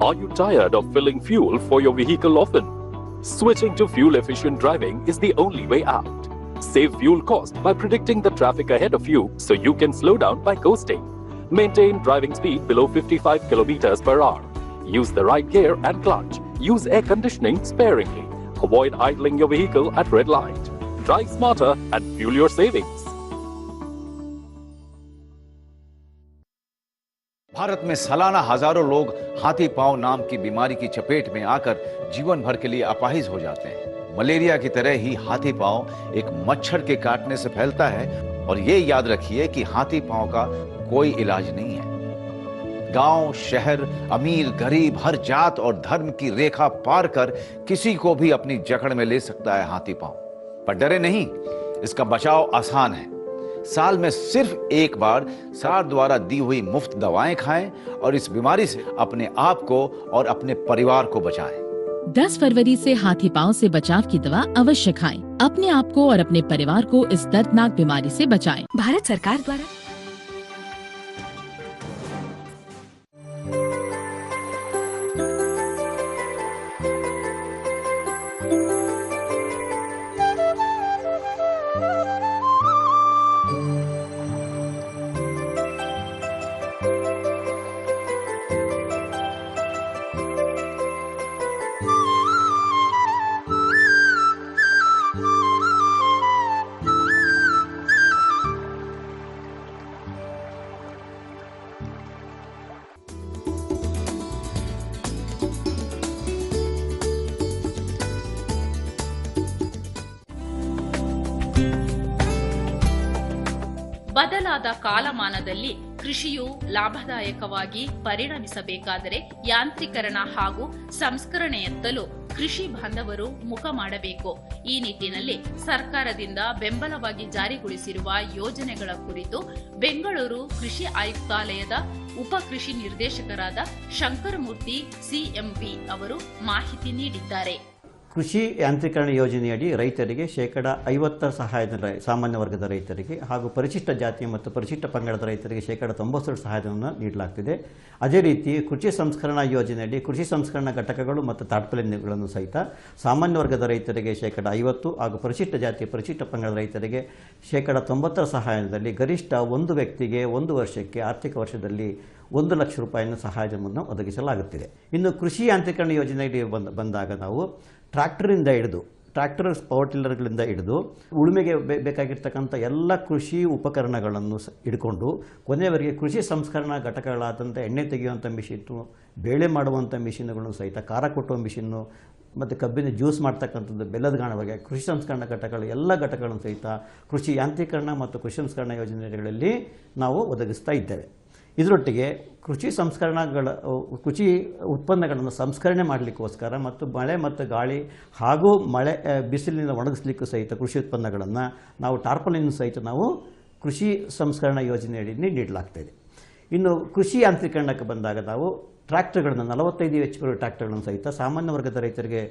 Are you tired of filling fuel for your vehicle often? Switching to fuel efficient driving is the only way out. Save fuel cost by predicting the traffic ahead of you so you can slow down by coasting. Maintain driving speed below 55 kilometers per hour. Use the right gear and clutch. Use air conditioning sparingly. Avoid idling your vehicle at red light. Drive smarter and fuel your savings. Bharat में सालाना हज़ारों लोग हाथी पाँव नाम की बीमारी की चपेट में आकर जीवन भर के लिए अपाहिज हो जाते हैं। मलेरिया की तरह ही हाथी पाँव एक मच्छर के काटने से फैलता है और ये याद रखिए कि हाथी पाँव का कोई इलाज नहीं है। गाँव, शहर, अमीर, गरीब, हर जात और धर्म की रेखा पार कर किसी को भी अपनी जकड़ में ले सकता है हाथी पाँव। पर डरे नहीं, इसका बचाव आसान है। साल में सिर्फ़ एक बार सार द्वारा दी हुई मुफ़्त दवाएँ खाएँ और इस बीमारी से अपने आप को और अपने परिवार को बचाएँ 10 फरवरी से हाथी पाँव से बचाव की दवा अवश्य खाएँ। अपने आप को और अपने परिवार को इस दर्दनाक बीमारी से बचाएँ। भारत सरकार द्वारा ಬದಲಾದ ಕಾಲಮಾನದಲ್ಲಿ ಕೃಷಿಯು ಲಾಭದಾಯಕವಾಗಿ ಪರಿಣಮಿಸಬೇಕಾದರೆ ಯಾಂತ್ರೀಕರಣ ಹಾಗೂ ಸಂಸ್ಕರಣೆಯತ್ತಲೂ ಕೃಷಿ ಬಾಂಧವರು ಮುಖ ಮಾಡಬೇಕು. ಈ ನಿಟ್ಟಿನಲ್ಲಿ ಸರ್ಕಾರದಿಂದ ಬೆಂಬಲವಾಗಿ ಜಾರಿಗೊಳಿಸಿರುವ ಯೋಜನೆಗಳ ಕುರಿತು ಬೆಂಗಳೂರು ಕೃಷಿ ಆಯುಕ್ತಾಲಯದ ಉಪ ಕೃಷಿ ನಿರ್ದೇಶಕರಾದ ಶಂಕರಮೂರ್ತಿ ಸಿಎಂಪಿ ಅವರು ಮಾಹಿತಿ ನೀಡಿದ್ದಾರೆ. ಕೃಷಿ ಯಾಂತ್ರೀಕರಣ ಯೋಜನೆಯಡಿ ರೈತರಿಗೆ ಶೇಕಡ ಐವತ್ತರ ಸಹಾಯಧನ ಸಾಮಾನ್ಯ ವರ್ಗದ ರೈತರಿಗೆ ಹಾಗೂ ಪರಿಶಿಷ್ಟ ಜಾತಿ ಮತ್ತು ಪರಿಶಿಷ್ಟ ಪಂಗಡದ ರೈತರಿಗೆ ಶೇಕಡ ತೊಂಬತ್ತರ ಸಹಾಯಧನವನ್ನು ನೀಡಲಾಗ್ತಿದೆ. ಅದೇ ರೀತಿ ಕೃಷಿ ಸಂಸ್ಕರಣಾ ಯೋಜನೆಯಡಿ ಕೃಷಿ ಸಂಸ್ಕರಣಾ ಘಟಕಗಳು ಮತ್ತು ತಾಟ್ಪಲ್ಯಗಳನ್ನು ಸಹಿತ ಸಾಮಾನ್ಯ ವರ್ಗದ ರೈತರಿಗೆ ಶೇಕಡ ಐವತ್ತು ಹಾಗೂ ಪರಿಶಿಷ್ಟ ಜಾತಿ ಪರಿಶಿಷ್ಟ ಪಂಗಡದ ರೈತರಿಗೆ ಶೇಕಡ ತೊಂಬತ್ತರ ಸಹಾಯದಲ್ಲಿ ಗರಿಷ್ಠ ಒಂದು ವ್ಯಕ್ತಿಗೆ ಒಂದು ವರ್ಷಕ್ಕೆ ಆರ್ಥಿಕ ವರ್ಷದಲ್ಲಿ ಒಂದು ಲಕ್ಷ ರೂಪಾಯಿಯನ್ನು ಸಹಾಯಧನವನ್ನು ಒದಗಿಸಲಾಗುತ್ತಿದೆ. ಇನ್ನು ಕೃಷಿ ಯಾಂತ್ರೀಕರಣ ಯೋಜನೆಯಡಿ ಬಂದ, ಬಂದಾಗ ನಾವು ಟ್ರ್ಯಾಕ್ಟರಿಂದ ಹಿಡಿದು ಟ್ರ್ಯಾಕ್ಟರ್ ಪವರ್ ಟಿಲ್ಲರ್ಗಳಿಂದ ಹಿಡಿದು, ಉಳುಮೆಗೆ ಬೇಕಾಗಿರ್ತಕ್ಕಂಥ ಎಲ್ಲ ಕೃಷಿ ಉಪಕರಣಗಳನ್ನು ಸ, ಹಿಡ್ಕೊಂಡು, ಕೊನೆಯವರೆಗೆ ಕೃಷಿ ಸಂಸ್ಕರಣಾ ಘಟಕಗಳಾದಂಥ ಎಣ್ಣೆ ತೆಗೆಯುವಂಥ ಮಿಷಿನ್ನು, ಬೇಳೆ ಮಾಡುವಂಥ ಮಿಷಿನ್ಗಳನ್ನು ಸಹಿತ, ಖಾರ ಕೊಟ್ಟುವ ಮಿಷಿನ್ನು, ಮತ್ತು ಕಬ್ಬಿನ ಜ್ಯೂಸ್ ಮಾಡ್ತಕ್ಕಂಥದ್ದು, ಬೆಲ್ಲದ ಗಾಣವಾಗಿ ಕೃಷಿ ಸಂಸ್ಕರಣಾ ಘಟಕಗಳು, ಎಲ್ಲ ಘಟಕಗಳನ್ನು ಸಹಿತ ಕೃಷಿ ಯಾಂತ್ರೀಕರಣ ಮತ್ತು ಕೃಷಿ ಸಂಸ್ಕರಣಾ ಯೋಜನೆಗಳಲ್ಲಿ ನಾವು ಒದಗಿಸ್ತಾ ಇದ್ದೇವೆ. ಇದರೊಟ್ಟಿಗೆ ಕೃಷಿ ಸಂಸ್ಕರಣಗಳ, ಕೃಷಿ ಉತ್ಪನ್ನಗಳನ್ನು ಸಂಸ್ಕರಣೆ ಮಾಡಲಿಕ್ಕೋಸ್ಕರ ಮತ್ತು ಮಳೆ ಮತ್ತು ಗಾಳಿ ಹಾಗೂ ಮಳೆ ಬಿಸಿಲಿನಿಂದ ಒಣಗಿಸ್ಲಿಕ್ಕೂ ಸಹಿತ ಕೃಷಿ ಉತ್ಪನ್ನಗಳನ್ನು ನಾವು ಟಾರ್ಪಲಿನ ಸಹಿತ ನಾವು ಕೃಷಿ ಸಂಸ್ಕರಣಾ ಯೋಜನೆಯಡಿಯಲ್ಲಿ ನೀಡಲಾಗ್ತಾಯಿದೆ ಇನ್ನು ಕೃಷಿ ಯಾಂತ್ರೀಕರಣಕ್ಕೆ ಬಂದಾಗ ನಾವು ಟ್ರ್ಯಾಕ್ಟರ್ಗಳನ್ನು, ನಲವತ್ತೈದು ಎಚ್ ಪಿ ಟ್ರ್ಯಾಕ್ಟರ್ಗಳನ್ನು ಸಹಿತ ಸಾಮಾನ್ಯ ವರ್ಗದ ರೈತರಿಗೆ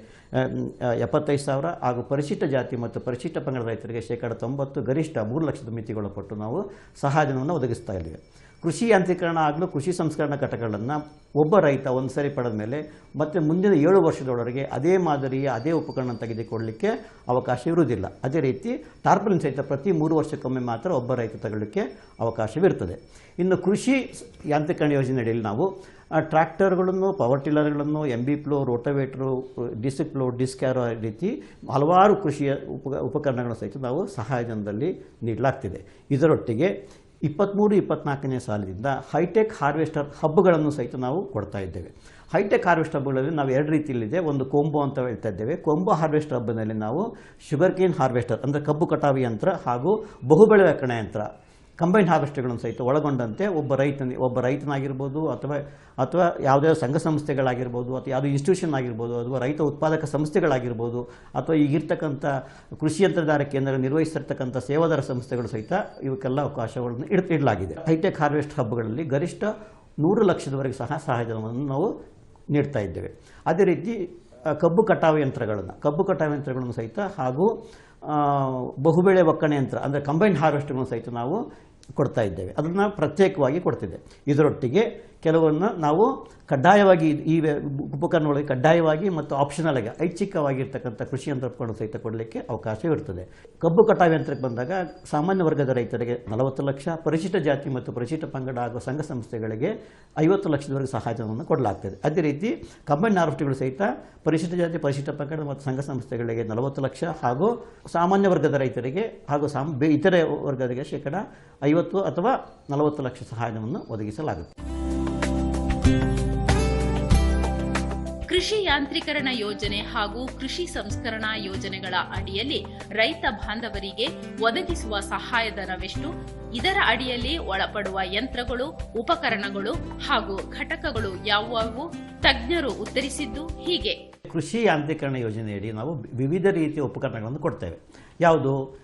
ಎಪ್ಪತ್ತೈದು ಸಾವಿರ ಹಾಗೂ ಪರಿಶಿಷ್ಟ ಜಾತಿ ಮತ್ತು ಪರಿಶಿಷ್ಟ ಪಂಗಡ ರೈತರಿಗೆ ಶೇಕಡ ತೊಂಬತ್ತು ಗರಿಷ್ಠ ಮೂರು ಲಕ್ಷದ ಮಿತಿಗೊಳಪಟ್ಟು ನಾವು ಸಹಾಯಧನವನ್ನು ಒದಗಿಸ್ತಾ ಇದ್ದೇವೆ. ಕೃಷಿ ಯಾಂತ್ರೀಕರಣ ಆಗಲು ಕೃಷಿ ಸಂಸ್ಕರಣಾ ಘಟಕಗಳನ್ನು ಒಬ್ಬ ರೈತ ಒಂದು ಸರಿ ಪಡೆದ ಮೇಲೆ ಮತ್ತೆ ಮುಂದಿನ ಏಳು ವರ್ಷದೊಳಗೆ ಅದೇ ಮಾದರಿಯ ಅದೇ ಉಪಕರಣ ತೆಗೆದುಕೊಳ್ಳಲಿಕ್ಕೆ ಅವಕಾಶ ಇರುವುದಿಲ್ಲ. ಅದೇ ರೀತಿ ಟಾರ್ಪಲಿನ್ ಸಹಿತ ಪ್ರತಿ ಮೂರು ವರ್ಷಕ್ಕೊಮ್ಮೆ ಮಾತ್ರ ಒಬ್ಬ ರೈತ ತಗೊಳ್ಳಿಕ್ಕೆ ಅವಕಾಶವಿರ್ತದೆ ಇನ್ನು ಕೃಷಿ ಯಾಂತ್ರೀಕರಣ ಯೋಜನೆಯಲ್ಲಿ ನಾವು ಟ್ರ್ಯಾಕ್ಟರ್ಗಳನ್ನು, power ಟಿಲ್ಲರ್ಗಳನ್ನು M B plough rotavator, disc plough disc harrow ರೀತಿ ಹಲವಾರು ಕೃಷಿಯ ಉಪ ಉಪಕರಣಗಳ ಸಹಿತ ನಾವು ಸಹಾಯಧನದಲ್ಲಿ ನೀಡಲಾಗ್ತಿದೆ. ಇದರೊಟ್ಟಿಗೆ ಇಪ್ಪತ್ತ್ಮೂರು ಇಪ್ಪತ್ನಾಲ್ಕನೇ ಸಾಲಿನಿಂದ ಹೈಟೆಕ್ ಹಾರ್ವೆಸ್ಟರ್ ಹಬ್ಗಳನ್ನು ಸಹಿತ ನಾವು ಕೊಡ್ತಾ ಇದ್ದೇವೆ. ಹೈಟೆಕ್ ಹಾರ್ವೆಸ್ಟ್ ಹಬ್ಗಳಲ್ಲಿ ನಾವು ಎರಡು ರೀತಿಯಲ್ಲಿದೆ. ಒಂದು ಕೊಂಬೋ ಅಂತ ಹೇಳ್ತಾ ಇದ್ದೇವೆ. ಕೊಂಬು ಹಾರ್ವೆಸ್ಟರ್ ಹಬ್ಬದಲ್ಲಿ ನಾವು ಶುಗರ್ ಕೇನ್ ಹಾರ್ವೆಸ್ಟರ್ ಅಂದರೆ ಕಬ್ಬು ಕಟಾವು ಯಂತ್ರ ಹಾಗೂ ಬಹುಬೆಳೆ ಯಂತ್ರ ಕಂಬೈನ್ ಹಾರ್ವೆಸ್ಟರ್ಗಳನ್ನು ಸಹಿತ ಒಳಗೊಂಡಂತೆ ಒಬ್ಬ ರೈತನ, ಒಬ್ಬ ರೈತನಾಗಿರ್ಬೋದು ಅಥವಾ ಅಥವಾ ಯಾವುದೇ ಸಂಘ ಸಂಸ್ಥೆಗಳಾಗಿರ್ಬೋದು ಅಥವಾ ಯಾವುದೇ ಇನ್ಸ್ಟಿಟ್ಯೂಷನ್ ಆಗಿರ್ಬೋದು ಅಥವಾ ರೈತ ಉತ್ಪಾದಕ ಸಂಸ್ಥೆಗಳಾಗಿರ್ಬೋದು ಅಥವಾ ಈಗಿರ್ತಕ್ಕಂಥ ಕೃಷಿ ಯಂತ್ರಧಾರ ಕೇಂದ್ರ ನಿರ್ವಹಿಸಿರ್ತಕ್ಕಂಥ ಸೇವಾದಾರ ಸಂಸ್ಥೆಗಳು ಸಹಿತ ಇವಕ್ಕೆಲ್ಲ ಅವಕಾಶಗಳನ್ನು ಇಡ್, ಇಡಲಾಗಿದೆ. ಹೈಟೆಕ್ ಹಾರ್ವೆಸ್ಟ್ ಹಬ್ಗಳಲ್ಲಿ ಗರಿಷ್ಠ ನೂರು ಲಕ್ಷದವರೆಗೆ ಸಹ ಸಹಾಯಧನವನ್ನು ನಾವು ನೀಡ್ತಾ ಇದ್ದೇವೆ. ಅದೇ ರೀತಿ ಕಬ್ಬು ಕಟಾವು ಯಂತ್ರಗಳನ್ನು, ಕಬ್ಬು ಕಟಾವು ಯಂತ್ರಗಳನ್ನು ಸಹಿತ ಹಾಗೂ ಬಹುಬೆಳೆ ಒಕ್ಕಣೆ ಯಂತ್ರ ಅಂದರೆ ಕಂಬೈನ್ ಹಾರ್ವೆಸ್ಟ್ಗಳನ್ನು ಸಹಿತ ನಾವು ಕೊಡ್ತಾ ಇದ್ದೇವೆ. ಅದನ್ನು ಪ್ರತ್ಯೇಕವಾಗಿ ಕೊಡ್ತಿದ್ದೆ. ಇದರೊಟ್ಟಿಗೆ ಕೆಲವನ್ನು ನಾವು ಕಡ್ಡಾಯವಾಗಿ ಈ ಉಪಕರಣಗಳಿಗೆ ಕಡ್ಡಾಯವಾಗಿ ಮತ್ತು ಆಪ್ಷನಲ್ ಆಗಿ, ಐಚ್ಛಿಕವಾಗಿರ್ತಕ್ಕಂಥ ಕೃಷಿ ಯಂತ್ರೋಪಕರಣ ಸಹಿತ ಕೊಡಲಿಕ್ಕೆ ಅವಕಾಶವಿರುತ್ತದೆ ಕಬ್ಬು ಕಟಾವು ಯಂತ್ರಕ್ಕೆ ಬಂದಾಗ ಸಾಮಾನ್ಯ ವರ್ಗದ ರೈತರಿಗೆ ನಲವತ್ತು ಲಕ್ಷ, ಪರಿಶಿಷ್ಟ ಜಾತಿ ಮತ್ತು ಪರಿಶಿಷ್ಟ ಪಂಗಡ ಹಾಗೂ ಸಂಘ ಸಂಸ್ಥೆಗಳಿಗೆ ಐವತ್ತು ಲಕ್ಷದವರೆಗೆ ಸಹಾಯಧನವನ್ನು ಕೊಡಲಾಗ್ತದೆ. ಅದೇ ರೀತಿ ಕಂಬೈನ್ ಆರ್ಫ್ಟಿಗಳು ಸಹಿತ ಪರಿಶಿಷ್ಟ ಜಾತಿ, ಪರಿಶಿಷ್ಟ ಪಂಗಡ ಮತ್ತು ಸಂಘ ಸಂಸ್ಥೆಗಳಿಗೆ ನಲವತ್ತು ಲಕ್ಷ ಹಾಗೂ ಸಾಮಾನ್ಯ ವರ್ಗದ ರೈತರಿಗೆ ಹಾಗೂ ಸಾಮ್ ಇತರೆ ವರ್ಗದರಿಗೆ ಶೇಕಡ ಐವತ್ತು ಅಥವಾ ನಲವತ್ತು ಲಕ್ಷ ಸಹಾಯಧನವನ್ನು ಒದಗಿಸಲಾಗುತ್ತೆ ಕೃಷಿ ಯಾಂತ್ರೀಕರಣ ಯೋಜನೆ ಹಾಗೂ ಕೃಷಿ ಸಂಸ್ಕರಣಾ ಯೋಜನೆಗಳ ಅಡಿಯಲ್ಲಿ ರೈತ ಬಾಂಧವರಿಗೆ ಒದಗಿಸುವ ಸಹಾಯಧನವೆಷ್ಟು, ಇದರ ಅಡಿಯಲ್ಲಿ ಒಳಪಡುವ ಯಂತ್ರಗಳು, ಉಪಕರಣಗಳು ಹಾಗೂ ಘಟಕಗಳು ಯಾವುವು? ತಜ್ಞರು ಉತ್ತರಿಸಿದ್ದು ಹೀಗೆ. ಕೃಷಿ ಯಾಂತ್ರೀಕರಣ ಯೋಜನೆಯಡಿ ನಾವು ವಿವಿಧ ರೀತಿಯ ಉಪಕರಣಗಳನ್ನು ಕೊಡ್ತೇವೆ. ಯಾವುದು?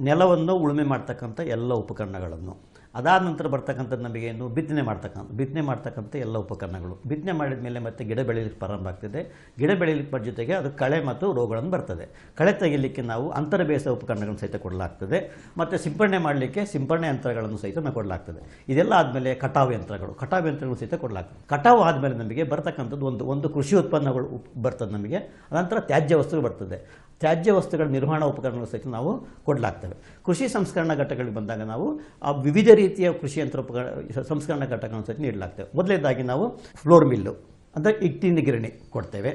ನೆಲವನ್ನು ಉಳುಮೆ ಮಾಡ್ತಕ್ಕಂಥ ಎಲ್ಲ ಉಪಕರಣಗಳನ್ನು. ಅದಾದ ನಂತರ ಬರ್ತಕ್ಕಂಥದ್ದು ನಮಗೆ ಏನು? ಬಿತ್ತನೆ ಮಾಡ್ತಕ್ಕಂಥ ಬಿತ್ತನೆ ಮಾಡ್ತಕ್ಕಂಥ ಎಲ್ಲ ಉಪಕರಣಗಳು. ಬಿತ್ತನೆ ಮಾಡಿದ ಮೇಲೆ ಮತ್ತೆ ಗಿಡ ಬೆಳೀಲಿಕ್ಕೆ ಪ್ರಾರಂಭ ಆಗ್ತದೆ. ಗಿಡ ಬೆಳೀಲಿಕ್ಕೆ ಜೊತೆಗೆ ಅದು ಕಳೆ ಮತ್ತು ರೋಗಗಳನ್ನು ಬರ್ತದೆ. ಕಳೆ ತೆಗಿಲಿಕ್ಕೆ ನಾವು ಅಂತರ ಬೇಸ ಉಪಕರಣಗಳನ್ನು ಸಹಿತ ಕೊಡಲಾಗ್ತದೆ. ಮತ್ತು ಸಿಂಪಡಣೆ ಮಾಡಲಿಕ್ಕೆ ಸಿಂಪಡಣೆ ಯಂತ್ರಗಳನ್ನು ಸಹಿತ ನಾವು ಕೊಡಲಾಗ್ತದೆ. ಇದೆಲ್ಲ ಆದಮೇಲೆ ಕಟಾವು ಯಂತ್ರಗಳು ಕಟಾವು ಯಂತ್ರಗಳು ಸಹಿತ ಕೊಡಲಾಗ್ತದೆ. ಕಟಾವು ಆದಮೇಲೆ ನಮಗೆ ಬರ್ತಕ್ಕಂಥದ್ದು ಒಂದು ಒಂದು ಕೃಷಿ ಉತ್ಪನ್ನಗಳು ಬರ್ತದೆ ನಮಗೆ. ಅನಂತರ ತ್ಯಾಜ್ಯ ವಸ್ತು ಬರ್ತದೆ. ತ್ಯಾಜ್ಯ ವಸ್ತುಗಳ ನಿರ್ವಹಣಾ ಉಪಕರಣಗಳು ಸಹಿತ ನಾವು ಕೊಡಲಾಗ್ತವೆ. ಕೃಷಿ ಸಂಸ್ಕರಣಾ ಘಟಕಗಳಿಗೆ ಬಂದಾಗ ನಾವು ಆ ವಿವಿಧ ರೀತಿಯ ಕೃಷಿ ಯಂತ್ರೋಪಕರಣ, ಸಂಸ್ಕರಣಾ ಘಟಕಗಳನ್ನು ಸಹಿತ ನೀಡಲಾಗ್ತವೆ. ಮೊದಲನೇದಾಗಿ ನಾವು ಫ್ಲೋರ್ ಮಿಲ್ಲು ಅಂದರೆ ಇಟ್ಟಿನ ಗಿರಣಿ ಕೊಡ್ತೇವೆ.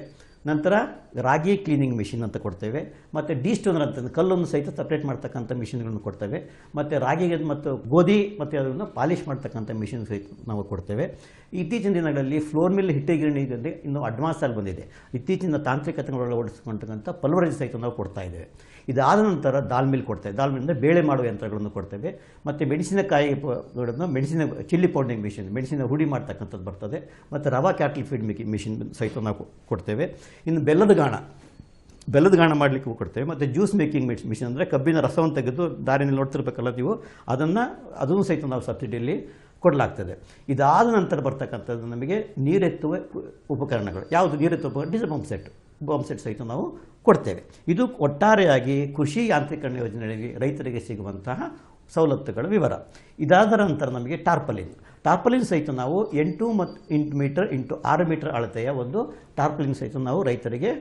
ನಂತರ ರಾಗಿ ಕ್ಲೀನಿಂಗ್ ಮಿಷಿನ್ ಅಂತ ಕೊಡ್ತೇವೆ, ಮತ್ತು ಡಿಸ್ಟೋನರ್ ಅಂತ ಕಲ್ಲನ್ನು ಸಹಿತ ಸಪ್ರೇಟ್ ಮಾಡ್ತಕ್ಕಂಥ ಮಿಷಿನ್ಗಳನ್ನು ಕೊಡ್ತೇವೆ. ಮತ್ತು ರಾಗಿಗೆ ಮತ್ತು ಗೋಧಿ ಮತ್ತು ಅದನ್ನು ಪಾಲಿಷ್ ಮಾಡ್ತಕ್ಕಂಥ ಮಿಷಿನ್ ಸಹಿತ ನಾವು ಕೊಡ್ತೇವೆ. ಇತ್ತೀಚಿನ ದಿನಗಳಲ್ಲಿ ಫ್ಲೋರ್ ಮಿಲ್ ಹಿಟ್ಟಿಗಿರಣಿಗಳಲ್ಲಿ ಇನ್ನೂ ಅಡ್ವಾನ್ಸ್ ಆಗಿ ಬಂದಿದೆ. ಇತ್ತೀಚಿನ ತಾಂತ್ರಿಕತೆಗಳನ್ನು ಓಡಿಸ್ಕೊಂಡಂಥ ಪಲ್ವರೈಸ್ ಸಹಿತ ನಾವು ಕೊಡ್ತಾ ಇದ್ದೇವೆ. ಇದಾದ ನಂತರ ದಾಲ್ ಮಿಲ್ ಕೊಡ್ತೇವೆ. ದಾಲ್ ಮಿಲ್ ಬೇಳೆ ಮಾಡುವ ಯಂತ್ರಗಳನ್ನು ಕೊಡ್ತೇವೆ. ಮತ್ತು ಮೆಣಸಿನಕಾಯಿಗಳನ್ನು ಮೆಣಸಿನ ಚಿಲ್ಲಿ ಪೌಡರಿಂಗ್ ಮಿಷಿನ್, ಮೆಣಸಿನ ಹುಡಿ ಮಾಡ್ತಕ್ಕಂಥದ್ದು ಬರ್ತದೆ. ಮತ್ತು ರವಾ ಕ್ಯಾಟಲ್ ಫೀಡ್ ಮಿಕಿ, ಮಿಷಿನ್ ಸಹಿತ ನಾವು ಕೊಡ್ತೇವೆ. ಇನ್ನು ಬೆಲ್ಲದ ಗಾಣ. ಬೆಲ್ಲದ ಗಾಣ ಮಾಡಲಿಕ್ಕೆ ಕೊಡ್ತೇವೆ. ಮತ್ತು ಜ್ಯೂಸ್ ಮೇಕಿಂಗ್ ಮಿಷ್, ಮಿಷಿನ್ ಅಂದರೆ ಕಬ್ಬಿನ ರಸವನ್ನು ತೆಗೆದು ದಾರಿನಲ್ಲಿ ನೋಡ್ತಿರ್ಬೇಕಲ್ಲ ನೀವು, ಅದನ್ನು ಅದನ್ನು ಸಹಿತ ನಾವು ಸಬ್ಸಿಡಿಯಲ್ಲಿ ಕೊಡಲಾಗ್ತದೆ. ಇದಾದ ನಂತರ ಬರ್ತಕ್ಕಂಥದ್ದು ನಮಗೆ ನೀರೆತ್ತುವ ಉಪಕರಣಗಳು. ಯಾವುದು? ನೀರೆತ್ತುವ ಉಪಕರಣ, diesel pump set. Pump set ಸಹಿತ ನಾವು ಕೊಡ್ತೇವೆ. ಇದು ಒಟ್ಟಾರೆಯಾಗಿ ಕೃಷಿ ಯಾಂತ್ರೀಕರಣ ಯೋಜನೆಯಲ್ಲಿ ರೈತರಿಗೆ ಸಿಗುವಂತಹ ಸವಲತ್ತುಗಳ ವಿವರ. ಇದಾದ ನಂತರ ನಮಗೆ ಟಾರ್ಪಲಿನ್. ಟಾರ್ಪಲಿನ್ ಸಹಿತ ನಾವು ಎಂಟು ಮತ್ತು ಎಂಟು ಮೀಟರ್ ಇಂಟು ಆರು ಮೀಟರ್ ಅಳತೆಯ ಒಂದು ಟಾರ್ಪಲಿನ್ ಸಹಿತ ನಾವು ರೈತರಿಗೆ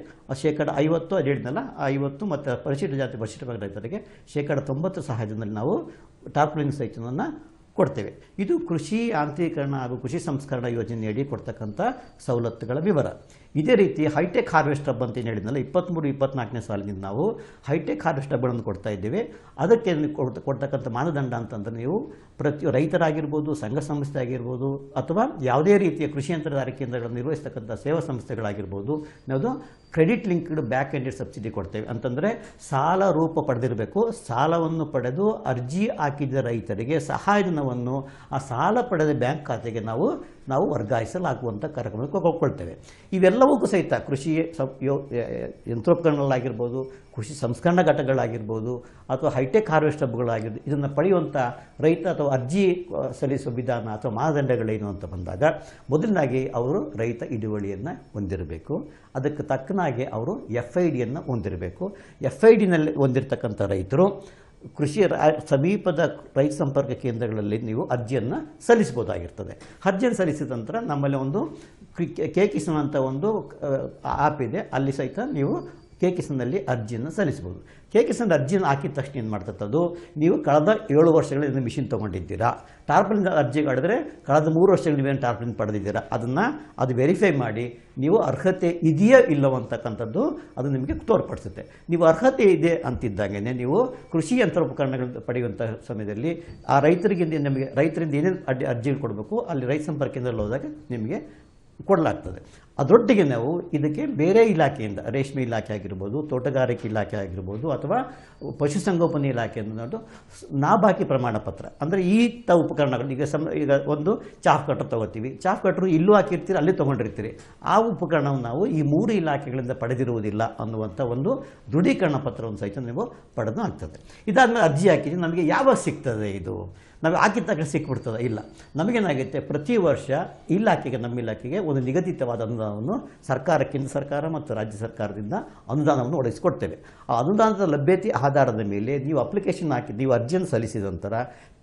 ಶೇಕಡ ಐವತ್ತು ಅದು ಹೇಳಿದ್ನಲ್ಲ ಆ ಐವತ್ತು ಮತ್ತು ಪರಿಶಿಷ್ಟ ಜಾತಿ ಪರಿಶಿಷ್ಟ ವರ್ಗದ ರೈತರಿಗೆ ಶೇಕಡ ತೊಂಬತ್ತು ಸಹಾಯಧನದಲ್ಲಿ ನಾವು ಟಾರ್ಪಲಿನ್ ಸಹಿತನನ್ನು ಕೊಡ್ತೇವೆ. ಇದು ಕೃಷಿ ಯಾಂತ್ರೀಕರಣ ಹಾಗೂ ಕೃಷಿ ಸಂಸ್ಕರಣಾ ಯೋಜನೆಯಡಿ ಕೊಡ್ತಕ್ಕಂಥ ಸವಲತ್ತುಗಳ ವಿವರ. ಇದೇ ರೀತಿ ಹೈಟೆಕ್ ಹಾರ್ವೆಸ್ಟ್ ಹಬ್ ಅಂತ ಹೇಳಿದ್ನಲ್ಲ ಇಪ್ಪತ್ತ್ಮೂರು ಇಪ್ಪತ್ನಾಲ್ಕನೇ ಸಾಲಿನಿಂದ ನಾವು ಹೈಟೆಕ್ ಹಾರ್ವೆಸ್ಟ್ ಹಬ್ಗಳನ್ನು ಕೊಡ್ತಾ ಇದ್ದೇವೆ. ಅದಕ್ಕೆ ಕೊಡ್ತ, ಕೊಡ್ತಕ್ಕಂಥ ಮಾನದಂಡ ಅಂತಂದರೆ ನೀವು ಪ್ರತಿ ರೈತರಾಗಿರ್ಬೋದು, ಸಂಘ ಸಂಸ್ಥೆ ಆಗಿರ್ಬೋದು, ಅಥವಾ ಯಾವುದೇ ರೀತಿಯ ಕೃಷಿ ಯಂತ್ರಧಾರ ಕೇಂದ್ರಗಳನ್ನು ನಿರ್ವಹಿಸ್ತಕ್ಕಂಥ ಸೇವಾ ಸಂಸ್ಥೆಗಳಾಗಿರ್ಬೋದು ನಾವು credit linked back ended subsidy ಕೊಡ್ತೇವೆ. ಅಂತಂದರೆ ಸಾಲ ರೂಪ ಪಡೆದಿರಬೇಕು. ಸಾಲವನ್ನು ಪಡೆದು ಅರ್ಜಿ ಹಾಕಿದ ರೈತರಿಗೆ ಸಹಾಯಧನವನ್ನು ಆ ಸಾಲ ಪಡೆದ ಬ್ಯಾಂಕ್ ಖಾತೆಗೆ ನಾವು ನಾವು ವರ್ಗಾಯಿಸಲಾಗುವಂಥ ಕಾರ್ಯಕ್ರಮಕ್ಕೆ ಕೊಡ್ತೇವೆ ಇವೆಲ್ಲವಕ್ಕೂ ಸಹಿತ ಕೃಷಿ ಯಂತ್ರೋಪಕರಣಗಳಾಗಿರ್ಬೋದು, ಕೃಷಿ ಸಂಸ್ಕರಣಾ ಘಟಕಗಳಾಗಿರ್ಬೋದು, ಅಥವಾ ಹೈಟೆಕ್ ಹಾರ್ವೆಸ್ಟ್ ಹಬ್ಗಳಾಗಿರ್ಬೋದು ಇದನ್ನು ಪಡೆಯುವಂಥ ರೈತ ಅಥವಾ ಅರ್ಜಿ ಸಲ್ಲಿಸುವ ವಿಧಾನ ಅಥವಾ ಮಾನದಂಡಗಳೇನು ಅಂತ ಬಂದಾಗ ಮೊದಲನಾಗಿ ಅವರು ರೈತ ಹಿಡುವಳಿಯನ್ನು ಹೊಂದಿರಬೇಕು. ಅದಕ್ಕೆ ತಕ್ಕನಾಗಿ ಅವರು ಎಫ್ ಐ ಡಿಯನ್ನು ಹೊಂದಿರಬೇಕು. ಎಫ್ ಐ ಡಿನಲ್ಲಿ ಹೊಂದಿರತಕ್ಕಂಥ ರೈತರು ಕೃಷಿ ಸಮೀಪದ ರೈತ ಸಂಪರ್ಕ ಕೇಂದ್ರಗಳಲ್ಲಿ ನೀವು ಅರ್ಜಿಯನ್ನು ಸಲ್ಲಿಸ್ಬೋದಾಗಿರ್ತದೆ ಅರ್ಜಿಯನ್ನು ಸಲ್ಲಿಸಿದ ನಂತರ ನಮ್ಮಲ್ಲಿ ಒಂದು ಕೆ ಒಂದು ಆ್ಯಪ್ ಇದೆ. ಅಲ್ಲಿ ಸಹಿತ ನೀವು ಕೆ ಕಿಸನ್ನಲ್ಲಿ ಅರ್ಜಿಯನ್ನು ಸಲ್ಲಿಸ್ಬೋದು ಕೆ ಕಿಸನ್ ಅರ್ಜಿಯನ್ನು ಹಾಕಿದ ತಕ್ಷಣ ಏನು ಮಾಡ್ತದ್ದು ನೀವು ಕಳೆದ ಏಳು ವರ್ಷಗಳಿಂದ ಮಿಷಿನ್ ತೊಗೊಂಡಿದ್ದೀರಾ? ಟಾರ್ಪಲಿಂದ ಅರ್ಜಿ ಮಾಡಿದ್ರೆ ಕಳೆದ ಮೂರು ವರ್ಷಗಳು ನೀವೇನು ಟಾರ್ಪಲಿನ್ ಪಡೆದಿದ್ದೀರಾ? ಅದನ್ನು ಅದು ವೆರಿಫೈ ಮಾಡಿ ನೀವು ಅರ್ಹತೆ ಇದೆಯೋ ಇಲ್ಲವೋ ಅಂತಕ್ಕಂಥದ್ದು ಅದು ನಿಮಗೆ ತೋರ್ಪಡಿಸುತ್ತೆ. ನೀವು ಅರ್ಹತೆ ಇದೆ ಅಂತಿದ್ದಾಗೆ ನೀವು ಕೃಷಿ ಯಂತ್ರೋಪಕರಣಗಳನ್ನು ಪಡೆಯುವಂಥ ಸಮಯದಲ್ಲಿ ಆ ರೈತರಿಗಿಂತ ನಿಮಗೆ ರೈತರಿಂದ ಏನೇನು ಅಡ್ಡಿ ಅರ್ಜಿಗಳು ಕೊಡಬೇಕು, ಅಲ್ಲಿ ರೈತ ಸಂಪರ್ಕ ಕೇಂದ್ರದಲ್ಲಿ ಹೋದಾಗ ನಿಮಗೆ ಕೊಡಲಾಗ್ತದೆ. ಅದರೊಟ್ಟಿಗೆ ನಾವು ಇದಕ್ಕೆ ಬೇರೆ ಇಲಾಖೆಯಿಂದ, ರೇಷ್ಮೆ ಇಲಾಖೆ ಆಗಿರ್ಬೋದು, ತೋಟಗಾರಿಕೆ ಇಲಾಖೆ ಆಗಿರ್ಬೋದು, ಅಥವಾ ಪಶುಸಂಗೋಪನೆ ಇಲಾಖೆಯಿಂದ ನಾವು ನಾಬಾಕಿ ಪ್ರಮಾಣ ಪತ್ರ. ಅಂದರೆ ಈ ತ ಉಪಕರಣಗಳು, ಈಗ ಸಮ, ಈಗ ಒಂದು ಚಾಫ್ ಕಟ್ರ್ ತೊಗೋತೀವಿ. ಚಾಫ್ ಕಟ್ರು ಇಲ್ಲೂ ಹಾಕಿರ್ತೀರಿ, ಅಲ್ಲಿ ತೊಗೊಂಡಿರ್ತೀರಿ. ಆ ಉಪಕರಣವನ್ನು ನಾವು ಈ ಮೂರು ಇಲಾಖೆಗಳಿಂದ ಪಡೆದಿರುವುದಿಲ್ಲ ಅನ್ನುವಂಥ ಒಂದು ದೃಢೀಕರಣ ಪತ್ರವನ್ನು ಸಹಿತ ನೀವು ಪಡೆದು ಆಗ್ತದೆ ಇದಾದಮೇಲೆ ಅರ್ಜಿ ಹಾಕಿದ್ರೆ ನಮಗೆ ಯಾವಾಗ ಸಿಗ್ತದೆ ಇದು? ನಾವು ಹಾಕಿದ ತಕ್ಷಣ ಸಿಕ್ಬಿಡ್ತದೆ, ಇಲ್ಲ. ನಮಗೇನಾಗುತ್ತೆ, ಪ್ರತಿ ವರ್ಷ ಇಲಾಖೆಗೆ, ನಮ್ಮ ಇಲಾಖೆಗೆ ಒಂದು ನಿಗದಿತವಾದ ಅನುದಾನವನ್ನು ಸರ್ಕಾರ, ಕೇಂದ್ರ ಸರ್ಕಾರ ಮತ್ತು ರಾಜ್ಯ ಸರ್ಕಾರದಿಂದ ಅನುದಾನವನ್ನು ಒದಗಿಸಿಕೊಡ್ತೇವೆ. ಆ ಅನುದಾನದ ಲಭ್ಯತೆ ಆಧಾರದ ಮೇಲೆ ನೀವು ಅಪ್ಲಿಕೇಶನ್ ಹಾಕಿ, ನೀವು ಅರ್ಜಿಯನ್ನು ಸಲ್ಲಿಸಿದ ನಂತರ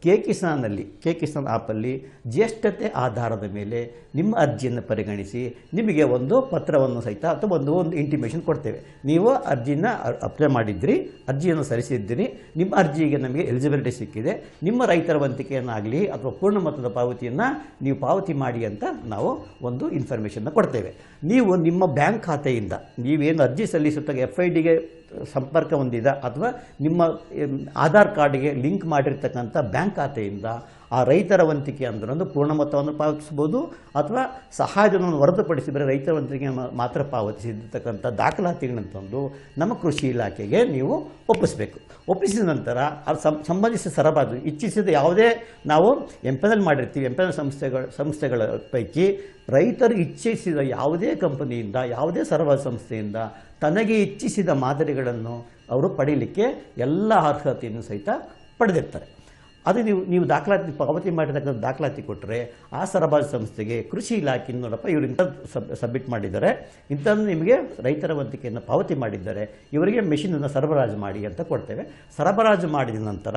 ಕೆ ಕಿಸಾನಲ್ಲಿ ಕೆ ಕಿಸಾನ್ ಆ್ಯಪಲ್ಲಿ ಜ್ಯೇಷ್ಠತೆ ಆಧಾರದ ಮೇಲೆ ನಿಮ್ಮ ಅರ್ಜಿಯನ್ನು ಪರಿಗಣಿಸಿ ನಿಮಗೆ ಒಂದು ಪತ್ರವನ್ನು ಸಹಿತ ಅಥವಾ ಒಂದು ಒಂದು ಇಂಟಿಮೇಷನ್ ಕೊಡ್ತೇವೆ. ನೀವು ಅರ್ಜಿನ ಅಪ್ಲೈ ಮಾಡಿದ್ರಿ, ಅರ್ಜಿಯನ್ನು ಸಲ್ಲಿಸಿದ್ದೀರಿ, ನಿಮ್ಮ ಅರ್ಜಿಗೆ ನಮಗೆ ಎಲಿಜಿಬಿಲಿಟಿ ಸಿಕ್ಕಿದೆ, ನಿಮ್ಮ ರೈತರ ವಂತಿಕೆಯನ್ನಾಗಲಿ ಅಥವಾ ಪೂರ್ಣ ಮೊತ್ತದ ಪಾವತಿಯನ್ನು ನೀವು ಪಾವತಿ ಮಾಡಿ ಅಂತ ನಾವು ಒಂದು ಇನ್ಫಾರ್ಮೇಷನ್ನ ಕೊಡ್ತೇವೆ. ನೀವು ನಿಮ್ಮ ಬ್ಯಾಂಕ್ ಖಾತೆಯಿಂದ ನೀವೇನು ಅರ್ಜಿ ಸಲ್ಲಿಸುತ್ತಾಗ ಎಫ್ ಐ ಡಿಗೆ ಸಂಪರ್ಕ ಹೊಂದಿದ ಅಥವಾ ನಿಮ್ಮ ಆಧಾರ್ ಕಾರ್ಡ್ಗೆ ಲಿಂಕ್ ಮಾಡಿರ್ತಕ್ಕಂಥ ಬ್ಯಾಂಕ್ ಖಾತೆಯಿಂದ ಆ ರೈತರ ವಂತಿಕೆ ಅಂದ್ರೆ ಪೂರ್ಣ ಮೊತ್ತವನ್ನು ಪಾವತಿಸ್ಬೋದು ಅಥವಾ ಸಹಾಯಧನವನ್ನು ಹೊರತುಪಡಿಸಿದರೆ ರೈತರ ವಂತಿಕೆ ಮಾತ್ರ ಪಾವತಿಸಿರ್ತಕ್ಕಂಥ ದಾಖಲಾತಿಗಳನ್ನು ತಂದು ನಮ್ಮ ಕೃಷಿ ಇಲಾಖೆಗೆ ನೀವು ಒಪ್ಪಿಸಬೇಕು. ಒಪ್ಪಿಸಿದ ನಂತರ ಅದು ಸಂಬಂಧಿಸಿದ ಸರಬರಾಜು ಇಚ್ಛಿಸಿದ ಯಾವುದೇ ನಾವು ಎಂಪೆನಲ್ ಮಾಡಿರ್ತೀವಿ. ಎಂಪೆನಲ್ ಸಂಸ್ಥೆಗಳ ಸಂಸ್ಥೆಗಳ ಪೈಕಿ ರೈತರು ಇಚ್ಛಿಸಿದ ಯಾವುದೇ ಕಂಪನಿಯಿಂದ, ಯಾವುದೇ ಸರಬರಾಜು ಸಂಸ್ಥೆಯಿಂದ ತನಗೆ ಇಚ್ಛಿಸಿದ ಮಾದರಿಗಳನ್ನು ಅವರು ಪಡೀಲಿಕ್ಕೆ ಎಲ್ಲ ಅರ್ಹತೆಯನ್ನು ಸಹಿತ ಪಡೆದಿರ್ತಾರೆ. ಅದು ನೀವು ನೀವು ದಾಖಲಾತಿ, ಪಾವತಿ ಮಾಡಿರ್ತಕ್ಕಂಥ ದಾಖಲಾತಿ ಕೊಟ್ಟರೆ ಆ ಸರಬರಾಜು ಸಂಸ್ಥೆಗೆ ಕೃಷಿ ಇಲಾಖೆ ನೋಡಪ್ಪ, ಇವರು ಇಂಥದ್ದು ಸಬ್, ಸಬ್ಮಿಟ್ ಮಾಡಿದ್ದಾರೆ. ಇಂಥದ್ದು ನಿಮಗೆ ರೈತರ ವಂತಿಕೆಯನ್ನು ಪಾವತಿ ಮಾಡಿದ್ದಾರೆ. ಇವರಿಗೆ ಮೆಷಿನನ್ನು ಸರಬರಾಜು ಮಾಡಿ ಅಂತ ಕೊಡ್ತೇವೆ. ಸರಬರಾಜು ಮಾಡಿದ ನಂತರ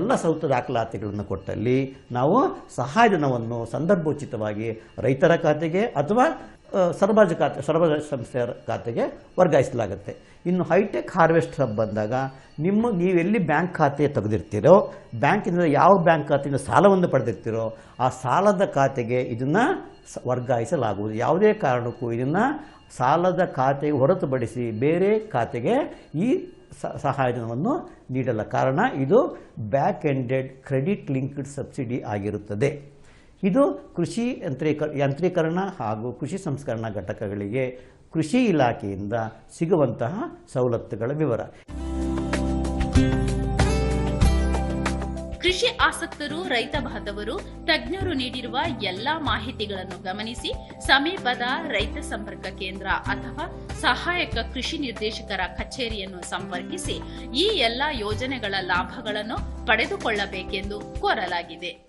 ಎಲ್ಲ ಸೌತ ದಾಖಲಾತಿಗಳನ್ನು ಕೊಟ್ಟಲ್ಲಿ ನಾವು ಸಹಾಯಧನವನ್ನು ಸಂದರ್ಭೋಚಿತವಾಗಿ ರೈತರ ಖಾತೆಗೆ ಅಥವಾ ಸರಬರಾಜು ಖಾತೆ ಸರಬರಾಜು ಸಂಸ್ಥೆಯ ಖಾತೆಗೆ ವರ್ಗಾಯಿಸಲಾಗುತ್ತೆ. ಇನ್ನು ಹೈಟೆಕ್ ಹಾರ್ವೆಸ್ಟ್ ಹಬ್ ಬಂದಾಗ ನಿಮ್ಮ ನೀವೆಲ್ಲಿ ಬ್ಯಾಂಕ್ ಖಾತೆ ತೆಗೆದಿರ್ತೀರೋ, ಬ್ಯಾಂಕಿನಿಂದ ಯಾವ ಬ್ಯಾಂಕ್ ಖಾತೆಯಿಂದ ಸಾಲವನ್ನು ಪಡೆದಿರ್ತೀರೋ, ಆ ಸಾಲದ ಖಾತೆಗೆ ಇದನ್ನು ವರ್ಗಾಯಿಸಲಾಗುವುದು. ಯಾವುದೇ ಕಾರಣಕ್ಕೂ ಇದನ್ನು ಸಾಲದ ಖಾತೆಗೆ ಹೊರತುಪಡಿಸಿ ಬೇರೆ ಖಾತೆಗೆ ಈ ಸಹಾಯಧನವನ್ನು ನೀಡಲ್ಲ. ಕಾರಣ ಇದು back ended credit linked subsidy ಆಗಿರುತ್ತದೆ. ಇದು ಕೃಷಿ ಯಂತ್ರೀಕ, ಯಾಂತ್ರೀಕರಣ ಹಾಗೂ ಕೃಷಿ ಸಂಸ್ಕರಣಾ ಘಟಕಗಳಿಗೆ ಕೃಷಿ ಇಲಾಖೆಯಿಂದ ಸಿಗುವಂತಹ ಸವಲತ್ತುಗಳ ವಿವರ. ಕೃಷಿ ಆಸಕ್ತರು, ರೈತ ಬಾಂಧವರು, ತಜ್ಞರು ನೀಡಿರುವ ಎಲ್ಲಾ ಮಾಹಿತಿಗಳನ್ನು ಗಮನಿಸಿ ಸಮೀಪದ ರೈತ ಸಂಪರ್ಕ ಕೇಂದ್ರ ಅಥವಾ ಸಹಾಯಕ ಕೃಷಿ ನಿರ್ದೇಶಕರ ಕಚೇರಿಯನ್ನು ಸಂಪರ್ಕಿಸಿ ಈ ಎಲ್ಲಾ ಯೋಜನೆಗಳ ಲಾಭಗಳನ್ನು ಪಡೆದುಕೊಳ್ಳಬೇಕೆಂದು ಕೋರಲಾಗಿದೆ.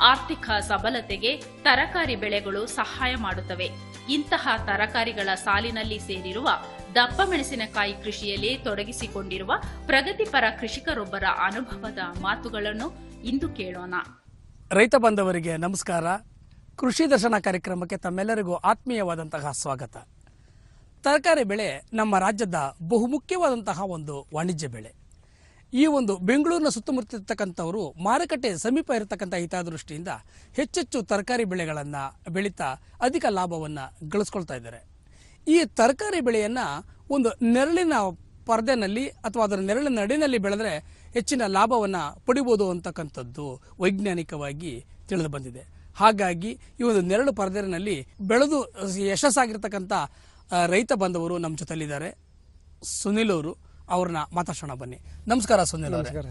ಆರ್ಥಿಕ ಸಬಲತೆಗೆ ತರಕಾರಿ ಬೆಳೆಗಳು ಸಹಾಯ ಮಾಡುತ್ತವೆ. ಇಂತಹ ತರಕಾರಿಗಳ ಸಾಲಿನಲ್ಲಿ ಸೇರಿರುವ ದಪ್ಪ ಮೆಣಸಿನಕಾಯಿ ಕೃಷಿಯಲ್ಲಿ ತೊಡಗಿಸಿಕೊಂಡಿರುವ ಪ್ರಗತಿಪರ ಕೃಷಿಕರೊಬ್ಬರ ಅನುಭವದ ಮಾತುಗಳನ್ನು ಇಂದು ಕೇಳೋಣ. ರೈತ ಬಾಂಧವರಿಗೆ ನಮಸ್ಕಾರ. ಕೃಷಿ ದರ್ಶನ ಕಾರ್ಯಕ್ರಮಕ್ಕೆ ತಮ್ಮೆಲ್ಲರಿಗೂ ಆತ್ಮೀಯವಾದಂತಹ ಸ್ವಾಗತ. ತರಕಾರಿ ಬೆಳೆ ನಮ್ಮ ರಾಜ್ಯದ ಬಹುಮುಖ್ಯವಾದಂತಹ ಒಂದು ವಾಣಿಜ್ಯ ಬೆಳೆ. ಈ ಒಂದು ಬೆಂಗಳೂರಿನ ಸುತ್ತಮುತ್ತ ಇರ್ತಕ್ಕಂಥವರು ಮಾರುಕಟ್ಟೆ ಸಮೀಪ ಇರತಕ್ಕಂಥ ಹಿತದೃಷ್ಟಿಯಿಂದ ಹೆಚ್ಚೆಚ್ಚು ತರಕಾರಿ ಬೆಳೆಗಳನ್ನು ಬೆಳೀತಾ ಅಧಿಕ ಲಾಭವನ್ನು ಗಳಿಸ್ಕೊಳ್ತಾ ಇದ್ದಾರೆ. ಈ ತರಕಾರಿ ಬೆಳೆಯನ್ನು ಒಂದು ನೆರಳಿನ ಪರದೆನಲ್ಲಿ ಅಥವಾ ಅದರ ನೆರಳಿನ ನಡಿನಲ್ಲಿ ಬೆಳೆದರೆ ಹೆಚ್ಚಿನ ಲಾಭವನ್ನು ಪಡಿಬೋದು ಅಂತಕ್ಕಂಥದ್ದು ವೈಜ್ಞಾನಿಕವಾಗಿ ತಿಳಿದು ಬಂದಿದೆ. ಹಾಗಾಗಿ ಈ ಒಂದು ನೆರಳು ಪರದೆನಲ್ಲಿ ಬೆಳೆದು ಯಶಸ್ಸಾಗಿರ್ತಕ್ಕಂಥ ರೈತ ಬಂದವರು ನಮ್ಮ ಜೊತೆಲಿದ್ದಾರೆ. ಸುನಿಲ್ ಅವರು ಅವ್ರನ್ನ ಮಾತಾಡ್ಸೋಣ ಬನ್ನಿ. ನಮಸ್ಕಾರ ಸುನಿಲ್ ಅವರೇ.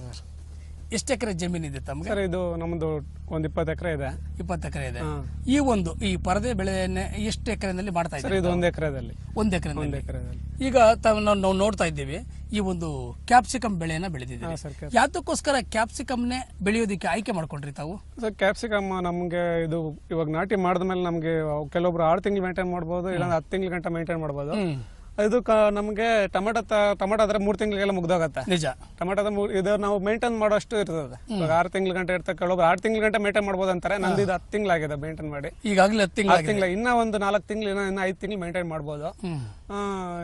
ಎಷ್ಟು ಎಕರೆ ಜಮೀನಿದೆ ತಮಗೆ? ಸರ್ ಇದು ನಮ್ಮದು ಒಂದು ಇಪ್ಪತ್ತು ಎಕರೆ ಇದೆ. ಇಪ್ಪತ್ತು ಎಕರೆ ಇದೆ. ಈ ಒಂದು ಈ ಪರದೆ ಬೆಳೆಯನ್ನ ಎಷ್ಟು ಎಕರೆನಲ್ಲಿ ಮಾಡ್ತಾ ಸರ್ ಇದ್ದಾರೆ? ಇದು ಒಂದ್ ಎಕರೆದಲ್ಲಿ. ಒಂದು ಎಕರೆ ಒಂದು ಎಕರೆದಲ್ಲಿ. ಈಗ ತಾವು ನಾವು ನಾವು ನೋಡ್ತಾ ಇದ್ದೀವಿ ಈ ಒಂದು ಕ್ಯಾಪ್ಸಿಕಮ್ ಬೆಳೆಯನ್ನ ಬೆಳೆದಿದ್ದೀವಿ ಹಾ. ಯಾತಕ್ಕೋಸ್ಕರ ಕ್ಯಾಪ್ಸಿಕಮ್ನೇ ಬೆಳೆಯೋದಕ್ಕೆ ಆಯ್ಕೆ ಮಾಡ್ಕೊಂಡ್ರಿ ತಾವು? ಸರ್ ಕ್ಯಾಪ್ಸಿಕಮ್ ನಮಗೆ ಇದು ಇವಾಗ ನಾಟಿ ಮಾಡಿದ್ಮೇಲೆ ನಮಗೆ ಕೆಲವೊಬ್ರು ಆರು ತಿಂಗಳು ಮೇಂಟೈನ್ ಮಾಡ್ಬೋದು ಇಲ್ಲಾಂದ್ರೆ ಹತ್ತು ತಿಂಗಳ ಗಂಟೆ ಮೇಂಟೈನ್ ಮಾಡ್ಬೋದು. ಹ್ಮ್. ಇದು ನಮಗೆ ಟೊಮೆಟೊ ಟೊಮೆಟೊ ಆದ್ರೆ ಮೂರ್ ತಿಂಗಳಿಗೆಲ್ಲ ಮುಗ್ದೋಗತ್ತೆ. ನಿಜ. ಟೊಮೆಟೊ ಇದು ನಾವು ಮೇಂಟೈನ್ ಮಾಡೋಷ್ಟು ಇರ್ತದೆ. ಇವಾಗ ಆರು ತಿಂಗಳ ಗಂಟೆ ಇರ್ತದೆ ಕೆಲವೊಬ್ರು ಆರು ತಿಂಗಳ ಗಂಟೆ ಮೇಂಟೈನ್ ಮಾಡ್ಬೋದು ಅಂತಾರೆ. ನಂದು ಇದು ಹತ್ತು ತಿಂಗಳಾಗಿದೆ ಮೇಂಟೈನ್ ಮಾಡಿ. ಈಗಾಗಲೇ ಹತ್ತು ತಿಂಗಳ ತಿಂಗಳ ಇನ್ನ ಒಂದು ನಾಲ್ಕು ತಿಂಗಳು ಇನ್ನ ಐದು ತಿಂಗಳು ಮೇಂಟೈನ್ ಮಾಡ್ಬೋದು.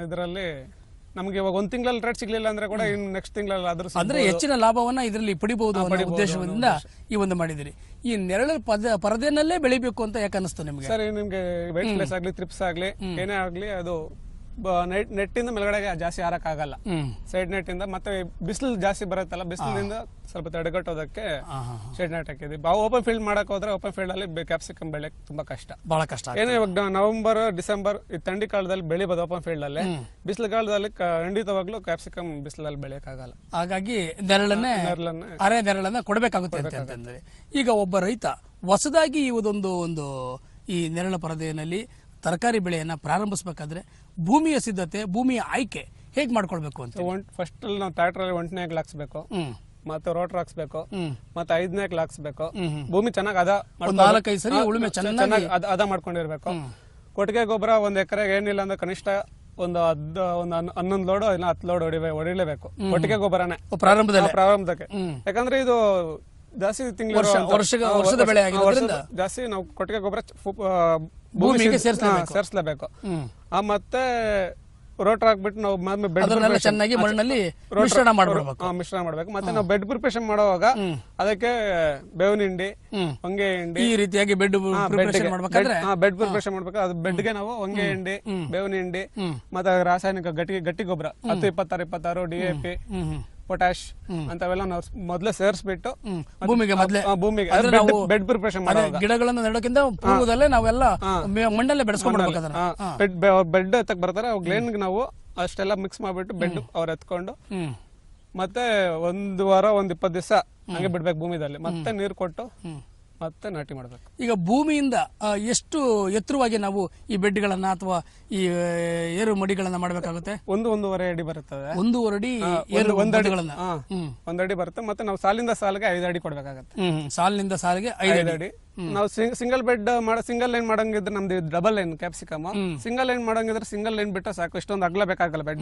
ಇದರಲ್ಲಿ ನಮಗೆ ಇವಾಗ ಒಂದ್ ತಿಂಗಳಲ್ಲಿ ರೇಟ್ ಸಿಗ್ಲಿಲ್ಲ ಅಂದ್ರೆ ಕೂಡ ಇನ್ನು ನೆಕ್ಸ್ಟ್ ತಿಂಗಳಲ್ಲಿ ಆದ್ರೂ ಅಂದ್ರೆ ಹೆಚ್ಚಿನ ಲಾಭವನ್ನ ಇದರಲ್ಲಿ ಪಡಿಬಹುದು ಅನ್ನೋ ಉದ್ದೇಶದಿಂದ ಈ ಒಂದು ಮಾಡಿದಿರಿ. ಈ ನೆರಳು ಪದ ಪರದೆನಲ್ಲೇ ಬೆಳಿಬೇಕು ಅಂತ ಯಾಕೆ ಅನಿಸ್ತು ನಿಮಗೆ? ಸರ್ ನಿಮ್ಗೆ ವೈಟ್ ಪ್ಲೇಸ್ ಆಗ್ಲಿ ತ್ರಿಪ್ಸ್ ಆಗ್ಲಿ ಏನೇ ಆಗ್ಲಿ ಅದು ನೆಟ್ ನೆಟ್ಟಿಂದ ಮೇಲ್ಗಡೆಗೆ ಜಾಸ್ತಿ ಹಾರಕ್ ಆಗಲ್ಲ ಸೈಡ್ ನೆಟ್ಟಿಂದ ಇಂದ ಮತ್ತೆ ಬಿಸಿಲು ಜಾಸ್ತಿ ಬರುತ್ತಲ್ಲ ಬಿಸಿಲಿನಿಂದ ಸ್ವಲ್ಪ ತಡೆಗಟ್ಟೋದಕ್ಕೆ ಸೈಡ್ ನೆಟ್ ಹಾಕಿದ್ವಿ ಓಪನ್ ಫೀಲ್ಡ್ ಮಾಡಕ್ ಹೋದ್ರೆ ಓಪನ್ ಫೀಲ್ಡ್ ಅಲ್ಲಿ ಕ್ಯಾಪ್ಸಿಕಮ್ ಬೆಳೆ ತುಂಬಾ ಕಷ್ಟ. ಬಹಳ ಕಷ್ಟ. ಏನೋ ಇವಾಗ ನವೆಂಬರ್ ಡಿಸೆಂಬರ್ ಈ ಥಂಡಿ ಕಾಲದಲ್ಲಿ ಬೆಳಿಬೋದು ಓಪನ್ ಫೀಲ್ಡ್ ಅಲ್ಲಿ. ಬಿಸಿಲು ಕಾಲದಲ್ಲಿ ಖಂಡಿತವಾಗ್ಲೂ ಕ್ಯಾಪ್ಸಿಕಮ್ ಬಿಸಿಲಲ್ಲಿ ಬೆಳೆಯಕ್ ಆಗಲ್ಲ ಹಾಗಾಗಿ ನೆರಳನ್ನೇ ಅರೆ ನೆರಳನ್ನ ಕೊಡಬೇಕಾಗುತ್ತೆ ಅಂತ ಅಂತಂದ್ರೆ ಈಗ ಒಬ್ಬ ರೈತ ಹೊಸದಾಗಿ ಇವದೊಂದು ಒಂದು ಈ ನೆರಳ ಪರದೆಯಲ್ಲಿ ತರಕಾರಿ ಬೆಳೆಯನ್ನ ಪ್ರಾರಂಭಿಸಬೇಕಾದ್ರೆ ಭೂಮಿಯ ಸಿದ್ಧತೆ ಭೂಮಿಯ ಆಯ್ಕೆ ಹೇಗ್ ಮಾಡ್ಕೊಳ್ಬೇಕು ಅಂತ ಫಸ್ಟ್ ಅಲ್ಲಿ ನಾವು ಟ್ರ್ಯಾಕ್ಟರ್ ಅಲ್ಲಿ ಒಂಟನೇ ಹಾಕ್ಸ್ಬೇಕು ಮತ್ತೆ ರೋಟರ್ ಹಾಕ್ಸ್ಬೇಕು. ಮತ್ತೆ ಐದನೇ ಹಾಕ್ಸ್ಬೇಕು ಭೂಮಿ ಚೆನ್ನಾಗಿ ಅದ ನಾಲ್ಕೈದು ಸರಿ ಉಳುಮೆ ಚೆನ್ನಾಗಿ ಅದ ಮಾಡ್ಕೊಂಡಿರ್ಬೇಕು. ಕೊಟ್ಟಿಗೆ ಗೊಬ್ಬರ ಒಂದ್ ಎಕರೆಗೆ ಏನಿಲ್ಲ ಅಂದ್ರೆ ಕನಿಷ್ಠ ಒಂದು ಹದ್ ಒಂದು ಹನ್- ಹನ್ನೊಂದು ಲೋಡ್ ಇಲ್ಲ ಹತ್ತು ಲೋಡ್ ಹೊಡಿಬೇಕು ಹೊಡಿಲೇಬೇಕು. ಕೊಟ್ಟಿಗೆ ಗೊಬ್ಬರನೇ. ಪ್ರಾರಂಭದಲ್ಲಿ? ಪ್ರಾರಂಭಕ್ಕೆ ಪ್ರಾರಂಭದಕ್ಕೆ. ಯಾಕಂದ್ರೆ ಇದು ಜಾಸ್ತಿ ತಿಂಗಳು ವರ್ಷದ ಬೆಳೆ ಆಗಿರೋದ್ರಿಂದ? ಜಾಸ್ತಿ ನಾವು ಕೊಟ್ಟಿಗೆ ಗೊಬ್ಬರ ಭೂಮಿಗೆ ಸೇರಿಸಲೇಬೇಕು. ಆ ಮತ್ತೆ ರೋಟರ್ ಹಾಕ್ಬಿಟ್ಟು ನಾವು ಬೆಡ್ ಚೆನ್ನಾಗಿ ಮಣ್ಣಲ್ಲಿ ಮಿಶ್ರಣ ಮಾಡ್ಬಿಡ್ಬೇಕು. ಮಿಶ್ರಣ ಮಾಡ್ಬೇಕು. ಮತ್ತೆ ನಾವು ಬೆಡ್ ಪ್ರಿಪರೇಷನ್ ಮಾಡುವಾಗ ಅದಕ್ಕೆ ಬೇವಿನ ಹಿಂಡಿ ಹೊಂಗೆ ಹಿಂಡಿ ಈ ರೀತಿಯಾಗಿ ಬೆಡ್ ಪ್ರಿಪರೇಷನ್ ಮಾಡ್ಬೇಕಾದ್ರೆ ಬೆಡ್ ಪ್ರಿಪರೇಷನ್ ಮಾಡ್ಬೇಕು ಅದು ಬೆಡ್ಗೆ ನಾವು ಹೊಂಗೆ ಹಿಂಡಿ ಬೇವಿನ ಹಿಂಡಿ ಮತ್ತೆ ರಾಸಾಯನಿಕ ಗಟ್ಟಿ ಗಟ್ಟಿ ಗೊಬ್ಬರ ಹತ್ತು ಇಪ್ಪತ್ತಾರು ಇಪ್ಪತ್ತಾರು ಡಿ ಎ ಪಿ ಪೊಟ್ಯಾಶ್ ಅಂತವೆಲ್ಲ ನಾವು ಮೊದಲೇ ಸೇರಿಸ್ಬಿಟ್ಟು. ಭೂಮಿಗೆ ಮೊದ್ಲೇ. ಭೂಮಿಗೆ. ಅಂದ್ರೆ ನಾವು ಬೆಡ್ ಪ್ರಿಪರೇಷನ್ ಅದೇ ಗಿಡಗಳನ್ನ ನೆಡೋಕ್ಕಿಂತ ಪೂರ್ವದಲ್ಲೇ ನಾವೆಲ್ಲ ಮಣ್ಣಲ್ಲೇ ಬೆಳೆಸ್ಕೊಂಡ್ಬಿಡ್ಬೇಕು ಅದನ್ನ. ಬೆಡ್ ಬೆಡ್ ಎತ್ತಕ್ ಬರ್ತಾರೆ. ಅವಾಗ ಲೇನ್ಗೆ ನಾವು ಅಷ್ಟೆಲ್ಲ ಮಿಕ್ಸ್ ಮಾಡ್ಬಿಟ್ಟು ಬೆಡ್ ಅವ್ರು ಎತ್ಕೊಂಡು ಮತ್ತೆ ಒಂದು ವಾರ ಒಂದ್ ಇಪ್ಪತ್ತು ದಿವಸ ಹಂಗೆ ಬಿಡ್ಬೇಕು ಭೂಮಿದಲ್ಲಿ. ಮತ್ತೆ ನೀರು ಕೊಟ್ಟು ಮತ್ತೆ ನಾಟಿ ಮಾಡಬೇಕು. ಈಗ ಭೂಮಿಯಿಂದ ಆ, ಎಷ್ಟು ಎತ್ತರವಾಗಿ ನಾವು ಈ ಬೆಡ್ಗಳನ್ನ ಅಥವಾ ಈ ಏರು ಮಡಿಗಳನ್ನ ಮಾಡಬೇಕಾಗುತ್ತೆ? ಒಂದು ಒಂದೂವರೆ ಅಡಿ ಬರುತ್ತದೆ ಒಂದೂವರೆ ಅಡಿ ಏರು ಮಡಿಗಳನ್ನ. ಹಾ, ಹ್ಮ್. ಒಂದ್ ಅಡಿ ಬರುತ್ತೆ ಮತ್ತೆ ನಾವು ಸಾಲಿಂದ ಸಾಲಿಗೆ ಐದು ಅಡಿ ಕೊಡ್ಬೇಕಾಗತ್ತೆ. ಹ್ಮ್ ಹ್ಮ್. ಸಾಲಿನಿಂದ ಸಾಲಿಗೆ ಐದು ಐದು ಅಡಿ. ನಾವು ಸಿಂಗಲ್ ಬೆಡ್ ಮಾಡ ಸಿಂಗಲ್ ಲೈನ್ ಮಾಡಂಗಿದ್ರೆ ನಮ್ದು double line capsicum. Single line ಮಾಡಂಗಿದ್ರೆ single line ಬಿಟ್ಟ ಸಾಕು ಇಷ್ಟೊಂದು ಆಗಲೇ ಬೇಕಾಗಲ್ಲ ಬೆಡ್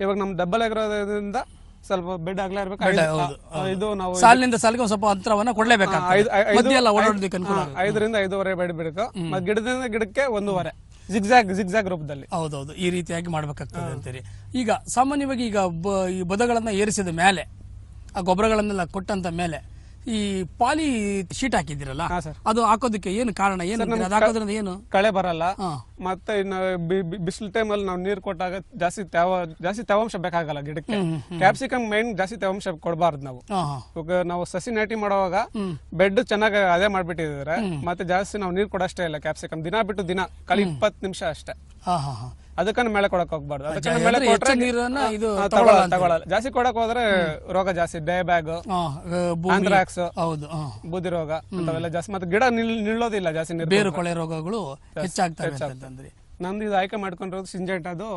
ಇವಾಗ ನಮ್ ಡಬಲ್ ಆಗಿರೋದ್ರಿಂದ ಸ್ವಲ್ಪ ಬೆಡ್ ಅಗ್ಲ ಇರ್ಬೇಕು. ಐದು- ಹೌದು, ಆ, ಇದು ನಾವು ಸಾಲಿನಿಂದ ಸಾಲಿಗೆ ಒಂದು ಸ್ವಲ್ಪ ಅಂತರವನ್ನ ಐದು- ಕೊಡ್ಲೇಬೇಕಾಗ್ತದೆ ಐದು- ಮಧ್ಯ ಎಲ್ಲ ಐದು- ಓಡಾಡೋದಕ್ಕೆ ಅನುಕೂಲ ಹಾ, ಆಗುತ್ತೆ. ಐದರಿಂದ ಐದೂವರೆ ಬೆಡ್ ಬಿಡಬೇಕು ಮತ್ತೆ ಗಿಡದಿಂದ ಗಿಡಕ್ಕೆ ಒಂದೂವರೆ. ಜಿಗ್ಜಾಗ್ ಜಿಗ್ಜಾಗ್ ರೂಪದಲ್ಲಿ. ಹೌದೌದು. ಈ ರೀತಿಯಾಗಿ ಮಾಡ್ಬೇಕಾಗ್ತದೆ ಅಂತೀರಿ ಈಗ ಸಾಮಾನ್ಯವಾಗಿ ಈಗ ಬ- ಈ ಬದಗಳನ್ನ ಏರಿಸಿದ ಮೇಲೆ ಆ ಗೊಬ್ಬರಗಳನ್ನೆಲ್ಲ ಕೊಟ್ಟಂತ ಮೇಲೆ ಈ ಪಾಲಿ ಶೀಟ್ ಹಾಕಿದಿರಲ್ಲ ಹಾ, ಸರ್. ಅದು ಹಾಕೋದಕ್ಕೆ ಏನು ಕಾರಣ? ಏನು ಅಂತೀರಿ? ಅದು ಹಾಕೋದ್ರಿಂದ ಏನು? ಕಳೆ ಬರಲ್ಲ. ಹಾ. ಮತ್ತೆ ಇನ್ನು ಟೈಮ್ ಟೈಮಲ್ಲಿ ನಾವು ನೀರು ಕೊಟ್ಟಾಗ ಜಾಸ್ತಿ ತೇವ ಜಾಸ್ತಿ ತೇವಾಂಶ ಬೇಕಾಗಲ್ಲ ಗಿಡಕ್ಕೆ. ಕ್ಯಾಪ್ಸಿಕಮ್ ಮೈನ್ ಜಾಸ್ತಿ ತೇವಾಂಶ ಕೊಡಬಾರ್ದು ನಾವು. ಹಾ ಹಾ. ಇವಾಗ ನಾವು ಸಸಿ ನಾಟಿ ಮಾಡುವಾಗ ಬೆಡ್ ಚೆನ್ನಾಗಿ ಅದೇ ಮಾಡ್ಬಿಟ್ಟಿದ್ರೆ ಮತ್ತೆ ಜಾಸ್ತಿ ನಾವು ನೀರು ಕೊಡಷ್ಟೇ ಇಲ್ಲ ಕ್ಯಾಪ್ಸಿಕಮ್ ದಿನ ಬಿಟ್ಟು ದಿನ ಖಾಲಿ ಇಪ್ಪತ್ತು ನಿಮಿಷ ಅಷ್ಟೇ. ಹಾ ಹಾ ಹಾ. ಅದಕ್ಕನ್ನ ಮೇಲೆ ಕೊಡಕ್ ಹೋಗ್ಬಾರ್ದು. ಅದಕ್ಕನ್ನ ಮೇಲೆ ಕೊಟ್ರೆ ನೀರನ್ನ ಇದು. ತಗೊಳಲ್ಲ ಜಾಸ್ತಿ ಕೊಡಕ್ ಹೋದ್ರೆ ರೋಗ ಜಾಸ್ತಿ ಡೇ ಬ್ಯಾಗ್ ಹಾ, ಆ, ಭೂಮಿ. ಆಂಥ್ರಾಕ್ಸ್ ಹೌದು. ಬೂದಿ ರೋಗ ಅಂತವೆಲ್ಲ ಜಾಸ್ತಿ. ಮತ್ತೆ ಗಿಡ ನಿಲ್ಲೋದಿಲ್ಲ ಜಾಸ್ತಿ ನೀರು ಬೇರು ಕೊಳೆ ರೋಗಗಳು ಹೆಚ್ಚಾಗ್ತವೆ ಅಂತಂದ್ರೆ. ನಂದು ಇದು ಆಯ್ಕೆ ಮಾಡ್ಕೊಂಡಿರೋದು ಸಿಂಜೆಂಟ್ ಅದು